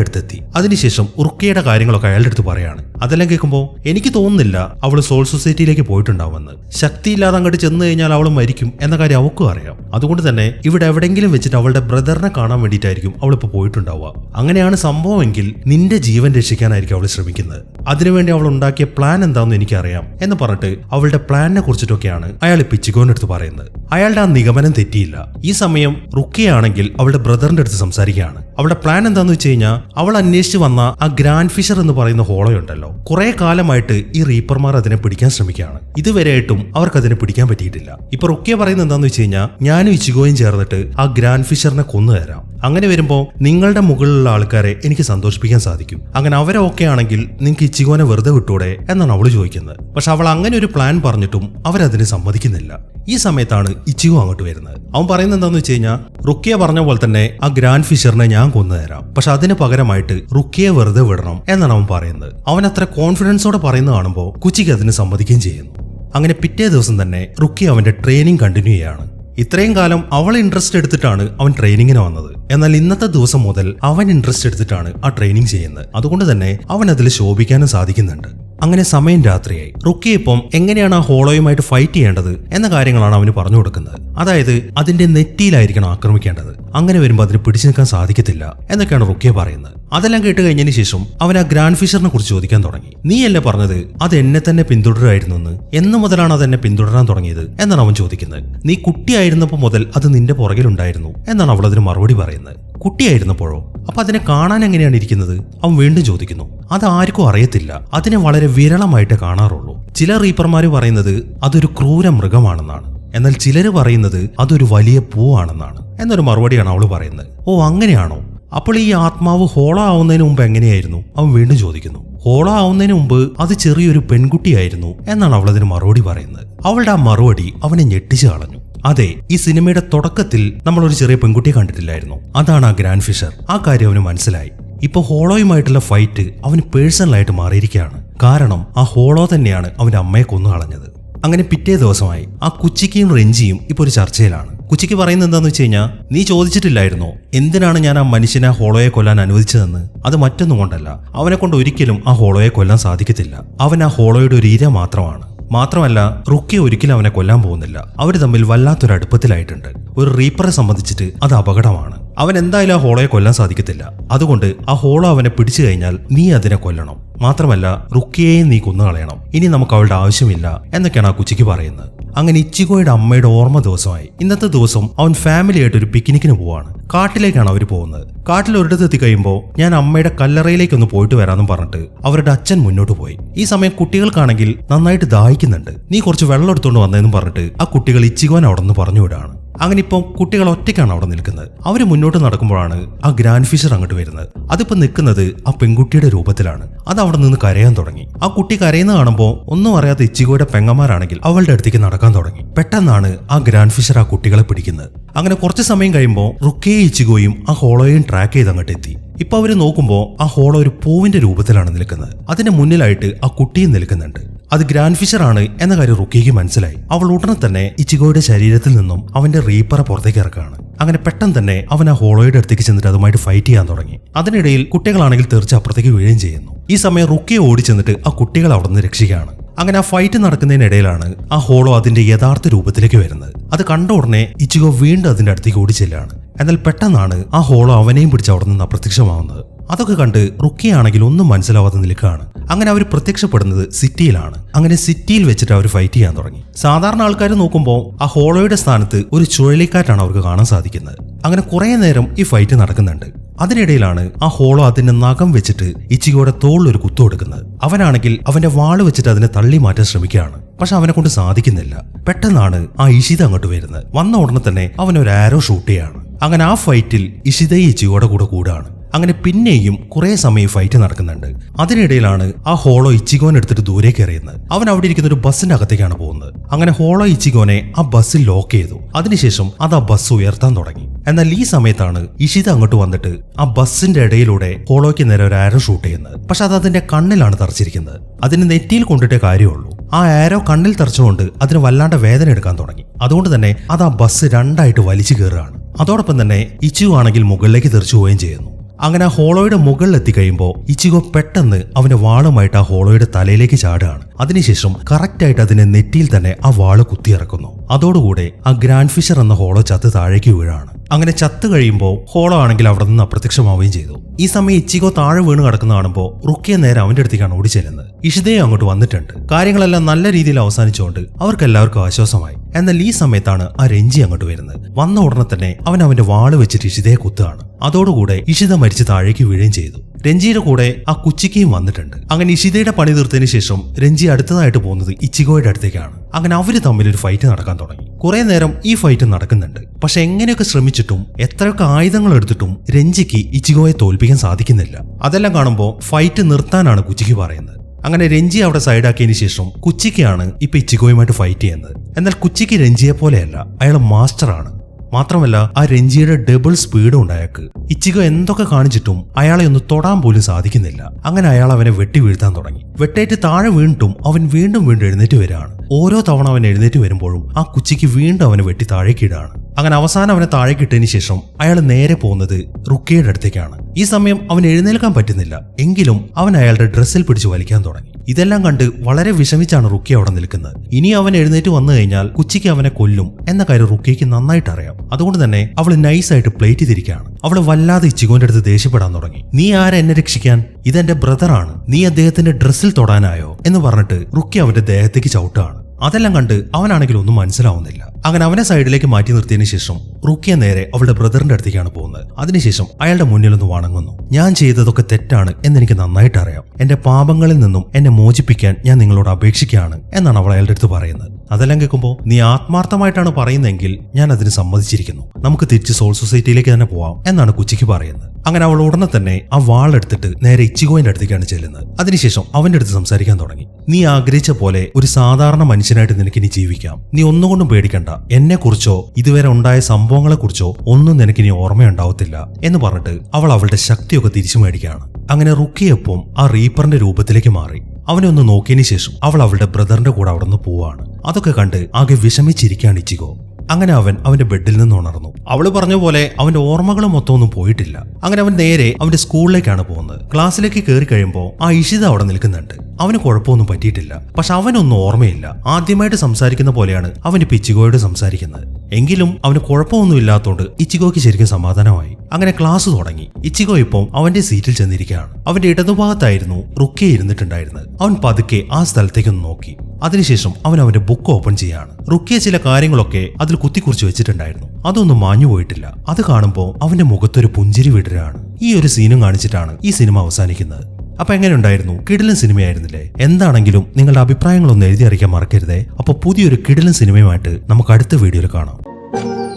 അടുത്തെത്തി. അതിനുശേഷം ഉറുക്കയുടെ കാര്യങ്ങളൊക്കെ അയാളുടെ അടുത്ത് പറയാണ്. അതെല്ലാം കേൾക്കുമ്പോൾ എനിക്ക് തോന്നുന്നില്ല അവൾ സോൾ സൊസൈറ്റിയിലേക്ക് പോയിട്ടുണ്ടാവുമെന്ന്. ശക്തിയില്ലാതെ അങ്ങോട്ട് ചെന്ന് കഴിഞ്ഞാൽ അവൾ മരിക്കും എന്ന കാര്യം അവൾക്കും അറിയാം. അതുകൊണ്ട് തന്നെ ഇവിടെ എവിടെയെങ്കിലും വെച്ചിട്ട് അവളുടെ ബ്രദറിനെ കാണാൻ വേണ്ടിയിട്ടായിരിക്കും അവൾ ഇപ്പോൾ പോയിട്ടുണ്ടാവുക. അങ്ങനെയാണ് സംഭവമെങ്കിൽ നിന്റെ ജീവൻ രക്ഷിക്കാനായിരിക്കും അവൾ ശ്രമിക്കുന്നത്. അതിനുവേണ്ടി അവൾ ഉണ്ടാക്കിയ പ്ലാൻ എന്താണെന്ന് എനിക്കറിയാം എന്ന് പറഞ്ഞിട്ട് അവളുടെ പ്ലാനിനെ കുറിച്ചിട്ടൊക്കെയാണ് അയാൾ പിച്ചിക്കോന്റെ അടുത്ത് പറയുന്നത്. അയാളുടെ ആ നിഗമനം തെറ്റിയില്ല. ഈ സമയം റുക്കിയാണെങ്കിൽ അവളുടെ ബ്രദറിന്റെ അടുത്ത് സംസാരിക്കുകയാണ്. അവളുടെ പ്ലാൻ എന്താന്ന് വെച്ച് കഴിഞ്ഞാൽ അവൾ അന്വേഷിച്ച് വന്ന ആ ഗ്രാൻഡ് ഫിഷർ എന്ന് പറയുന്ന ഹോളോയുണ്ടല്ലോ. കുറെ കാലമായിട്ട് ഈ റീപ്പർമാർ അതിനെ പിടിക്കാൻ ശ്രമിക്കുകയാണ്. ഇതുവരെയായിട്ടും അവർക്ക് അതിനെ പിടിക്കാൻ പറ്റിയിട്ടില്ല. ഇപ്പൊ റൊക്കെ പറയുന്നത് എന്താന്ന് വെച്ച് കഴിഞ്ഞാൽ ഞാനും ഇച്ചിഗോയും ചേർന്നിട്ട് ആ ഗ്രാൻഡ് ഫിഷറിനെ കൊന്നു തരാം അങ്ങനെ വരുമ്പോൾ നിങ്ങളുടെ മുകളിലുള്ള ആൾക്കാരെ എനിക്ക് സന്തോഷിപ്പിക്കാൻ സാധിക്കും. അങ്ങനെ അവരെ ഓക്കെ ആണെങ്കിൽ നിങ്ങൾക്ക് ഇച്ചിഗോനെ വെറുതെ വിട്ടൂടെ എന്നാണ് അവൾ ചോദിക്കുന്നത്. പക്ഷെ അവൾ അങ്ങനെ ഒരു പ്ലാൻ പറഞ്ഞിട്ടും അവരതിന് സമ്മതിക്കുന്നില്ല. ഈ സമയത്താണ് ഇച്ചിഗോ അങ്ങോട്ട് വരുന്നത്. അവൻ പറയുന്നത് എന്താന്ന് വെച്ച് കഴിഞ്ഞാൽ റുക്കിയ പറഞ്ഞ പോലെ തന്നെ ആ ഗ്രാൻഡ് ഫിഷറിനെ ഞാൻ കൊന്നു തരാം. പക്ഷെ അതിന് പകരമായിട്ട് റുക്കിയെ വെറുതെ വിടണം എന്നാണ് അവൻ പറയുന്നത്. അവൻ അത്ര കോൺഫിഡൻസോടെ പറയുന്നത് കാണുമ്പോൾ കുച്ചിക്ക് അതിന് സമ്മതിക്കുകയും ചെയ്യുന്നു. അങ്ങനെ പിറ്റേ ദിവസം തന്നെ റുക്കി അവന്റെ ട്രെയിനിങ് കണ്ടിന്യൂ ചെയ്യാണ്. ഇത്രയും കാലം അവൾ ഇൻട്രസ്റ്റ് എടുത്തിട്ടാണ് അവൻ ട്രെയിനിങ്ങിന് വന്നത്. എന്നാൽ ഇന്നത്തെ ദിവസം മുതൽ അവൻ ഇൻട്രസ്റ്റ് എടുത്തിട്ടാണ് ആ ട്രെയിനിങ് ചെയ്യുന്നത്. അതുകൊണ്ട് തന്നെ അവൻ അതിൽ ശോഭിക്കാനും സാധിക്കുന്നുണ്ട്. അങ്ങനെ സമയം രാത്രിയായി. റുക്കി ഇപ്പം എങ്ങനെയാണ് ആ ഹോളോയുമായിട്ട് ഫൈറ്റ് ചെയ്യേണ്ടത് എന്ന കാര്യങ്ങളാണ് അവന് പറഞ്ഞു കൊടുക്കുന്നത്. അതായത് അതിന്റെ നെറ്റിയിലായിരിക്കണം ആക്രമിക്കേണ്ടത്. അങ്ങനെ വരുമ്പോൾ അതിന് പിടിച്ചു നിൽക്കാൻ സാധിക്കത്തില്ല എന്നൊക്കെയാണ് റുക്കിയെ പറയുന്നത്. അതെല്ലാം കേട്ട് കഴിഞ്ഞതിന് ശേഷം അവൻ ആ ഗ്രാൻഡ് ഫിഷറിനെ കുറിച്ച് ചോദിക്കാൻ തുടങ്ങി. നീയല്ലേ പറഞ്ഞത് അത് എന്നെ തന്നെ പിന്തുടരായിരുന്നു എന്ന് എന്ന് മുതലാണ് അത് എന്നെ പിന്തുടരാൻ തുടങ്ങിയത്? എന്നാണ് അവൻ ചോദിക്കുന്നത്. നീ കുട്ടിയായിരുന്നപ്പോൾ മുതൽ അത് നിന്റെ പുറകിലുണ്ടായിരുന്നു എന്നാണ് അവൾ അതിന് മറുപടി പറയുന്നത്. കുട്ടിയായിരുന്നപ്പോഴോ? അപ്പൊ അതിനെ കാണാൻ എങ്ങനെയാണ് ഇരിക്കുന്നത്? അവൻ വീണ്ടും ചോദിക്കുന്നു. അത് ആർക്കും അറിയത്തില്ല. അതിനെ വളരെ വിരളമായിട്ട് കാണാറുള്ളൂ. ചില റീപ്പർമാര് പറയുന്നത് അതൊരു ക്രൂര മൃഗമാണെന്നാണ്. എന്നാൽ ചിലര് പറയുന്നത് അതൊരു വലിയ പൂവാണെന്നാണ്. എന്നൊരു മറുപടിയാണ് അവൾ പറയുന്നത്. ഓ അങ്ങനെയാണോ? അപ്പോൾ ഈ ആത്മാവ് ഹോളോ ആവുന്നതിന് മുമ്പ് എങ്ങനെയായിരുന്നു? അവൻ വീണ്ടും ചോദിക്കുന്നു. ഹോളോ ആവുന്നതിന് മുമ്പ് അത് ചെറിയൊരു പെൺകുട്ടിയായിരുന്നു എന്നാണ് അവൾ അതിന് മറുപടി പറയുന്നത്. അവളുടെ ആ മറുപടി അവനെ ഞെട്ടിച്ചു കളഞ്ഞു. അതെ ഈ സിനിമയുടെ തുടക്കത്തിൽ നമ്മൾ ഒരു ചെറിയ പെൺകുട്ടിയെ കണ്ടിട്ടില്ലായിരുന്നു. അതാണ് ആ ഗ്രാൻഡ് ഫിഷർ. ആ കാര്യം അവന് മനസ്സിലായി. ഇപ്പൊ ഹോളോയുമായിട്ടുള്ള ഫൈറ്റ് അവന് പേഴ്സണലായിട്ട് മാറിയിരിക്കുകയാണ്. കാരണം ആ ഹോളോ തന്നെയാണ് അവന്റെ അമ്മയെ കൊന്നു കളഞ്ഞത് അങ്ങനെ പിറ്റേ ദിവസമായി ആ കുച്ചിക്കയും റെഞ്ചിയും ഇപ്പൊ ഒരു ചർച്ചയിലാണ്. കുച്ചിക്ക് പറയുന്നത് എന്താന്ന് വെച്ച് കഴിഞ്ഞാൽ നീ ചോദിച്ചിട്ടില്ലായിരുന്നോ? എന്തിനാണ് ഞാൻ ആ മനുഷ്യനെ ഹോളോയെ കൊല്ലാൻ അനുവദിച്ചതെന്ന്? അത് മറ്റൊന്നും കൊണ്ടല്ല. അവനെ കൊണ്ട് ഒരിക്കലും ആ ഹോളോയെ കൊല്ലാൻ സാധിക്കത്തില്ല. അവൻ ആ ഹോളോയുടെ ഒരു ഇര മാത്രമാണ്. മാത്രമല്ല റുക്കി ഒരിക്കലും അവനെ കൊല്ലാൻ പോകുന്നില്ല. അവർ തമ്മിൽ വല്ലാത്തൊരു അടുപ്പത്തിലായിട്ടുണ്ട്. ഒരു റീപ്പറെ സംബന്ധിച്ചിട്ട് അത് അപകടമാണ്. അവൻ എന്തായാലും ആ ഹോളോയെ കൊല്ലാൻ സാധിക്കത്തില്ല. അതുകൊണ്ട് ആ ഹോളോ അവനെ പിടിച്ചു കഴിഞ്ഞാൽ നീ അതിനെ കൊല്ലണം. മാത്രമല്ല റുക്കിയെയും നീ കൊന്നുകളയണം. ഇനി നമുക്ക് അവളുടെ ആവശ്യമില്ല എന്നൊക്കെയാണ് ആ കുച്ചിക്ക് പറയുന്നത്. അങ്ങനെ ഇച്ചിഗോയുടെ അമ്മയുടെ ഓർമ്മ ദിവസമായി. ഇന്നത്തെ ദിവസം അവൻ ഫാമിലിയായിട്ട് ഒരു പിക്നിക്കിന് പോവാണ്. കാട്ടിലേക്കാണ് അവർ പോകുന്നത്. കാട്ടിൽ ഒരിടത്ത് എത്തിക്കഴിയുമ്പോൾ ഞാൻ അമ്മയുടെ കല്ലറയിലേക്ക് ഒന്ന് പോയിട്ട് വരാമെന്നും പറഞ്ഞിട്ട് അവരുടെ അച്ഛൻ മുന്നോട്ട് പോയി. ഈ സമയം കുട്ടികൾക്കാണെങ്കിൽ നന്നായിട്ട് ദാഹിക്കുന്നുണ്ട്. നീ കുറച്ച് വെള്ളം എടുത്തുകൊണ്ട് വന്നതെന്നും പറഞ്ഞിട്ട് ആ കുട്ടികൾ ഇച്ചിഗോൻ അവിടെ നിന്ന് പറഞ്ഞു വിടാണ്. അങ്ങനെ ഇപ്പം കുട്ടികൾ ഒറ്റയ്ക്കാണ് അവിടെ നിൽക്കുന്നത്. അവർ മുന്നോട്ട് നടക്കുമ്പോഴാണ് ആ ഗ്രാൻഡ് ഫിഷർ അങ്ങോട്ട് വരുന്നത്. അതിപ്പോൾ നിൽക്കുന്നത് ആ പെൺകുട്ടിയുടെ രൂപത്തിലാണ്. അത് അവിടെ നിന്ന് കരയാൻ തുടങ്ങി. ആ കുട്ടി കരയുന്ന കാണുമ്പോൾ ഒന്നും അറിയാത്ത ഇച്ചിഗോയുടെ പെങ്ങന്മാരാണെങ്കിൽ അവളുടെ അടുത്തേക്ക് നടക്കാൻ തുടങ്ങി. പെട്ടെന്നാണ് ആ ഗ്രാൻഡ് ഫിഷർ ആ കുട്ടികളെ പിടിക്കുന്നത്. അങ്ങനെ കുറച്ച് സമയം കഴിയുമ്പോൾ റുക്കേയും ഇച്ചിഗോയും ആ ഹോളോയും ട്രാക്ക് ചെയ്ത് അങ്ങോട്ട് എത്തി. ഇപ്പൊ അവർ നോക്കുമ്പോൾ ആ ഹോൾ ഒരു പൂവിന്റെ രൂപത്തിലാണ് നിൽക്കുന്നത്. അതിന്റെ മുന്നിലായിട്ട് ആ കുട്ടിയും നിൽക്കുന്നുണ്ട്. അത് ഗ്രാൻഡ് ഫിഷർ ആണ് എന്ന കാര്യം റുക്കിക്ക് മനസ്സിലായി. അവൾ ഉടനെ തന്നെ ഇച്ചിഗോയുടെ ശരീരത്തിൽ നിന്നും അവന്റെ റീപ്പറ പുറത്തേക്ക് ഇറക്കുകയാണ് അങ്ങനെ പെട്ടെന്ന് തന്നെ അവൻ ആ ഹോളോയുടെ അടുത്തേക്ക് ചെന്നിട്ട് അതുമായിട്ട് ഫൈറ്റ് ചെയ്യാൻ തുടങ്ങി. അതിനിടയിൽ കുട്ടികളാണെങ്കിൽ തീർച്ച അപ്പുറത്തേക്ക് വീഴുകയും ചെയ്യുന്നു. ഈ സമയം റുക്കിയെ ഓടി ചെന്നിട്ട് ആ കുട്ടികൾ അവിടെ നിന്ന് രക്ഷിക്കുകയാണ്. അങ്ങനെ ആ ഫൈറ്റ് നടക്കുന്നതിനിടയിലാണ് ആ ഹോളോ അതിന്റെ യഥാർത്ഥ രൂപത്തിലേക്ക് വരുന്നത്. അത് കണ്ട ഉടനെ ഇച്ചിഗോ വീണ്ടും അതിന്റെ അടുത്തേക്ക് ഓടിച്ചെല്ലാണ്. എന്നാൽ പെട്ടെന്നാണ് ആ ഹോളോ അവനെയും പിടിച്ച് അവിടെ നിന്ന് അപ്രത്യക്ഷമാവുന്നത്. അതൊക്കെ കണ്ട് റുക്കിയാണെങ്കിൽ ഒന്നും മനസ്സിലാവാതെ നിൽക്കുകയാണ് അങ്ങനെ അവർ പ്രത്യക്ഷപ്പെടുന്നത് സിറ്റിയിലാണ്. അങ്ങനെ സിറ്റിയിൽ വെച്ചിട്ട് അവർ ഫൈറ്റ് ചെയ്യാൻ തുടങ്ങി. സാധാരണ ആൾക്കാർ നോക്കുമ്പോൾ ആ ഹോളോയുടെ സ്ഥാനത്ത് ഒരു ചുഴലിക്കാറ്റാണ് അവർക്ക് കാണാൻ സാധിക്കുന്നത്. അങ്ങനെ കുറേ നേരം ഈ ഫൈറ്റ് നടക്കുന്നുണ്ട്. അതിനിടയിലാണ് ആ ഹോളോ അതിന്റെ നഖം വെച്ചിട്ട് ഇച്ചിഗോയുടെ തോളിൽ ഒരു കുത്തു കൊടുക്കുന്നത്. അവനാണെങ്കിൽ അവന്റെ വാൾ വെച്ചിട്ട് അതിനെ തള്ളി മാറ്റാൻ ശ്രമിക്കുകയാണ്. പക്ഷെ അവനെ കൊണ്ട് സാധിക്കുന്നില്ല. പെട്ടെന്നാണ് ആ ഇഷിത അങ്ങോട്ട് വരുന്നത്. വന്ന ഉടനെ തന്നെ അവൻ ഒരു ആരോ ഷൂട്ട് ചെയ്യാണ്. അങ്ങനെ ആ ഫൈറ്റിൽ ഇഷിതയും ഇച്ചിഗോയുടെ കൂടെ കൂടാണ്. അങ്ങനെ പിന്നെയും കുറെ സമയം ഫൈറ്റ് നടക്കുന്നുണ്ട്. അതിനിടയിലാണ് ആ ഹോളോ ഇച്ചിഗോൻ എടുത്തിട്ട് ദൂരേക്ക് എറിയുന്നത് അവൻ അവിടെ ഇരിക്കുന്ന ഒരു ബസ്സിന്റെ അകത്തേക്കാണ് പോകുന്നത്. അങ്ങനെ ഹോളോ ഇച്ചിഗോനെ ആ ബസ്സിൽ ലോക്ക് ചെയ്തു. അതിനുശേഷം അത് ആ ബസ് ഉയർത്താൻ തുടങ്ങി. എന്നാൽ ഈ സമയത്താണ് ഇഷിത അങ്ങോട്ട് വന്നിട്ട് ആ ബസ്സിന്റെ ഇടയിലൂടെ ഹോളോയ്ക്ക് നേരെ ഒരു ആരോ ഷൂട്ട് ചെയ്യുന്നത്. പക്ഷെ അത് അതിന്റെ കണ്ണിലാണ് തറച്ചിരിക്കുന്നത്. അതിന് നെറ്റിയിൽ കൊണ്ടിട്ടേ കാര്യമുള്ളൂ. ആ ആരോ കണ്ണിൽ തറച്ചുകൊണ്ട് അതിന് വല്ലാണ്ട് വേദന എടുക്കാൻ തുടങ്ങി. അതുകൊണ്ട് തന്നെ അത് ആ ബസ് രണ്ടായിട്ട് വലിച്ചു കയറുകയാണ്. അതോടൊപ്പം തന്നെ ഇച്ചു ആണെങ്കിൽ മുകളിലേക്ക് തെറിച്ചു പോവുകയും ചെയ്യുന്നു. അങ്ങനെ ആ ഹോളോയുടെ മുകളിൽ എത്തിക്കഴിയുമ്പോൾ ഇച്ചിഗോ പെട്ടെന്ന് അവന്റെ വാളുമായിട്ട് ആ ഹോളോയുടെ തലയിലേക്ക് ചാടുകയാണ്. അതിനുശേഷം കറക്റ്റ് ആയിട്ട് അതിനെ നെറ്റിയിൽ തന്നെ ആ വാൾ കുത്തിയിറക്കുന്നു. അതോടുകൂടെ ആ ഗ്രാൻഡ് ഫിഷർ എന്ന ഹോളോ ചത്ത് താഴേക്ക് വീഴാണ്. അങ്ങനെ ചത്തു കഴിയുമ്പോൾ ഹോളോ ആണെങ്കിൽ അവിടെ നിന്ന് അപ്രത്യക്ഷമാവുകയും ചെയ്തു. ഈ സമയം ഇച്ചിഗോ താഴെ വീണ് കിടക്കുന്ന കാണുമ്പോൾ റുക്കിയ നേരെ അവന്റെ അടുത്തേക്കാണ് ഓടി ചെല്ലുന്നത് ഇഷിതയും അങ്ങോട്ട് വന്നിട്ടുണ്ട്. കാര്യങ്ങളെല്ലാം നല്ല രീതിയിൽ അവസാനിച്ചുകൊണ്ട് അവർക്ക് എല്ലാവർക്കും ആശ്വാസമായി. എന്നാൽ ഈ സമയത്താണ് ആ രഞ്ജി അങ്ങോട്ട് വരുന്നത്. വന്ന ഉടനെ തന്നെ അവൻ അവന്റെ വാൾ വെച്ചിട്ട് ഇഷിതയെ കുത്തുകയാണ്. അതോടുകൂടെ ഇഷിത മരിച്ച് താഴേക്ക് വീഴുകയും ചെയ്തു. രഞ്ജിയുടെ കൂടെ ആ കുച്ചിക്കയും വന്നിട്ടുണ്ട്. അങ്ങനെ ഇഷിതയുടെ പണി തീർത്തതിന് ശേഷം രഞ്ജി അടുത്തതായിട്ട് പോകുന്നത് ഇച്ചിഗോയുടെ അടുത്തേക്കാണ്. അങ്ങനെ അവർ തമ്മിൽ ഒരു ഫൈറ്റ് നടക്കാൻ തുടങ്ങി. കുറെ നേരം ഈ ഫൈറ്റ് നടക്കുന്നുണ്ട്. പക്ഷെ എങ്ങനെയൊക്കെ ശ്രമിച്ചിട്ടും എത്രയൊക്കെ ആയുധങ്ങൾ എടുത്തിട്ടും രഞ്ജിക്ക് ഇച്ചിഗോയെ തോൽപ്പിക്കാൻ സാധിക്കുന്നില്ല. അതെല്ലാം കാണുമ്പോൾ ഫൈറ്റ് നിർത്താനാണ് കുച്ചിക്ക് പറയുന്നത്. അങ്ങനെ രഞ്ജി അവിടെ സൈഡാക്കിയതിനു ശേഷം കുച്ചിക്കാണ് ഇപ്പൊ ഇച്ചിഗോയുമായിട്ട് ഫൈറ്റ് ചെയ്യുന്നത്. എന്നാൽ കുച്ചിക്ക് രഞ്ജിയെ പോലെയല്ല അയാൾ മാസ്റ്ററാണ് മാത്രമല്ല ആ രഞ്ജിയുടെ ഡബിൾ സ്പീഡും അയാൾക്ക്. ഇച്ചിഗോ എന്തൊക്കെ കാണിച്ചിട്ടും അയാളെ ഒന്ന് തൊടാൻ പോലും സാധിക്കുന്നില്ല. അങ്ങനെ അയാൾ അവനെ വെട്ടി വീഴ്ത്താൻ തുടങ്ങി. വെട്ടേറ്റ് താഴെ വീണിട്ടും അവൻ വീണ്ടും വീണ്ടും എഴുന്നേറ്റ് വരികയാണ്. ഓരോ തവണ അവൻ എഴുന്നേറ്റ് വരുമ്പോഴും ആ കുച്ചിക്ക് വീണ്ടും അവനെ വെട്ടി താഴേക്കിടാണ് അങ്ങനെ അവസാനം അവനെ താഴേക്കിട്ടതിന് ശേഷം അയാൾ നേരെ പോകുന്നത് റുക്കയുടെ അടുത്തേക്കാണ്. ഈ സമയം അവൻ എഴുന്നേൽക്കാൻ പറ്റുന്നില്ല. എങ്കിലും അവൻ അയാളുടെ ഡ്രസ്സിൽ പിടിച്ചു വലിക്കാൻ തുടങ്ങി. ഇതെല്ലാം കണ്ട് വളരെ വിഷമിച്ചാണ് റുക്കി അവിടെ നിൽക്കുന്നത്. ഇനി അവൻ എഴുന്നേറ്റ് വന്നു കഴിഞ്ഞാൽ കുച്ചിക്ക് അവനെ കൊല്ലും എന്ന കാര്യം റുക്കിക്ക് നന്നായിട്ട് അറിയാം. അതുകൊണ്ട് തന്നെ അവൾ നൈസായിട്ട് പ്ലേറ്റ് ചെയ്തിരിക്കുകയാണ്. അവൾ വല്ലാതെ ഇച്ചിഗോന്റെ അടുത്ത് ദേഷ്യപ്പെടാൻ തുടങ്ങി. നീ ആരാ എന്നെ രക്ഷിക്കാൻ? ഇതെന്റെ ബ്രദറാണ് നീ അദ്ദേഹത്തിന്റെ ഡ്രസ്സിൽ തൊടാനായോ? എന്ന് പറഞ്ഞിട്ട് റുക്കി അവന്റെ ദേഹത്തേക്ക് ചവിട്ടുകയാണ്. അതെല്ലാം കണ്ട് അവനാണെങ്കിൽ ഒന്നും മനസ്സിലാവുന്നില്ല. അങ്ങനെ അവനെ സൈഡിലേക്ക് മാറ്റി നിർത്തിയതിനു ശേഷം റുക്കിയ നേരെ അവളുടെ ബ്രദറിന്റെ അടുത്തേക്കാണ് പോകുന്നത്. അതിനുശേഷം അയാളുടെ മുന്നിൽ ഒന്ന് വണങ്ങുന്നു. ഞാൻ ചെയ്തതൊക്കെ തെറ്റാണ് എന്നെനിക്ക് നന്നായിട്ട് അറിയാം. എന്റെ പാപങ്ങളിൽ നിന്നും എന്നെ മോചിപ്പിക്കാൻ ഞാൻ നിങ്ങളോട് അപേക്ഷിക്കുകയാണ് എന്നാണ് അവൾ അയാളുടെ അടുത്ത് പറയുന്നത്. അതെല്ലാം കേൾക്കുമ്പോൾ നീ ആത്മാർത്ഥമായിട്ടാണ് പറയുന്നതെങ്കിൽ ഞാൻ അതിന് സമ്മതിച്ചിരിക്കുന്നു. നമുക്ക് തിരിച്ച് സോൾ സൊസൈറ്റിയിലേക്ക് തന്നെ പോവാം എന്നാണ് കുച്ചിക്ക് പറയുന്നത്. അങ്ങനെ അവൾ ഉടനെ തന്നെ ആ വാളെടുത്തിട്ട് നേരെ ഇച്ചിഗോയിന്റെ അടുത്തേക്കാണ് ചെല്ലുന്നത്. അതിനുശേഷം അവന്റെ അടുത്ത് സംസാരിക്കാൻ തുടങ്ങി. നീ ആഗ്രഹിച്ച പോലെ ഒരു സാധാരണ മനുഷ്യനായിട്ട് നിനക്ക് ഇനി ജീവിക്കാം. നീ ഒന്നുകൊണ്ടും പേടിക്കണ്ട. എന്നെ കുറിച്ചോ ഇതുവരെ ഉണ്ടായ സംഭവങ്ങളെ കുറിച്ചോ ഒന്നും നിനക്കിനി ഓർമ്മയുണ്ടാവത്തില്ല എന്ന് പറഞ്ഞിട്ട് അവൾ അവളുടെ ശക്തിയൊക്കെ തിരിച്ചു മേടിക്കുകയാണ്. അങ്ങനെ റുക്കിയൊപ്പം ആ റീപ്പറിന്റെ രൂപത്തിലേക്ക് മാറി. അവനെ ഒന്ന് നോക്കിയതിനു ശേഷം അവൾ അവളുടെ ബ്രദറിന്റെ കൂടെ അവിടെ നിന്ന് പോവാണ്. അതൊക്കെ കണ്ട് ആകെ വിഷമിച്ചിരിക്കുകയാണ് ഇച്ചിഗോ അങ്ങനെ അവൻ അവന്റെ ബെഡിൽ നിന്ന് ഉണർന്നു. അവൾ പറഞ്ഞ പോലെ അവന്റെ ഓർമ്മകൾ മൊത്തം ഒന്നും പോയിട്ടില്ല. അങ്ങനെ അവൻ നേരെ അവന്റെ സ്കൂളിലേക്കാണ് പോകുന്നത്. ക്ലാസ്സിലേക്ക് കയറി കഴിയുമ്പോൾ ആ ഇഷിത അവിടെ നിൽക്കുന്നുണ്ട്. അവന് കുഴപ്പമൊന്നും പറ്റിയിട്ടില്ല. പക്ഷെ അവനൊന്നും ഓർമ്മയില്ല. ആദ്യമായിട്ട് സംസാരിക്കുന്ന പോലെയാണ് അവന്റെ പിച്ചുകോയോട് സംസാരിക്കുന്നത്. എങ്കിലും അവന് കുഴപ്പമൊന്നുമില്ലാത്തോണ്ട് ഇച്ചിഗോയ്ക്ക് ശരിക്കും സമാധാനമായി. അങ്ങനെ ക്ലാസ് തുടങ്ങി. ഇച്ചിഗോ ഇപ്പം അവന്റെ സീറ്റിൽ ചെന്നിരിക്കുകയാണ്. അവന്റെ ഇടതുഭാഗത്തായിരുന്നു റുക്കി ഇരുന്നിട്ടുണ്ടായിരുന്നത്. അവൻ പതുക്കെ ആ സ്ഥലത്തേക്കൊന്ന് നോക്കി. അതിനുശേഷം അവൻ അവന്റെ ബുക്ക് ഓപ്പൺ ചെയ്യാണ്. റുക്കിയ ചില കാര്യങ്ങളൊക്കെ അതിൽ കുത്തിക്കുറിച്ച് വെച്ചിട്ടുണ്ടായിരുന്നു. അതൊന്നും മാഞ്ഞു പോയിട്ടില്ല. അത് കാണുമ്പോൾ അവന്റെ മുഖത്തൊരു പുഞ്ചിരി വിടരാണ്. ഈ ഒരു സീനും കാണിച്ചിട്ടാണ് ഈ സിനിമ അവസാനിക്കുന്നത്. അപ്പൊ എങ്ങനെയുണ്ടായിരുന്നു? കിടിലൻ സിനിമയായിരുന്നില്ലേ? എന്താണെങ്കിലും നിങ്ങളുടെ അഭിപ്രായങ്ങളൊന്ന് എഴുതി അറിയിക്കാൻ മറക്കരുതേ. അപ്പൊ പുതിയൊരു കിടിലൻ സിനിമയുമായിട്ട് നമുക്ക് അടുത്ത വീഡിയോയിൽ കാണാം. thank you.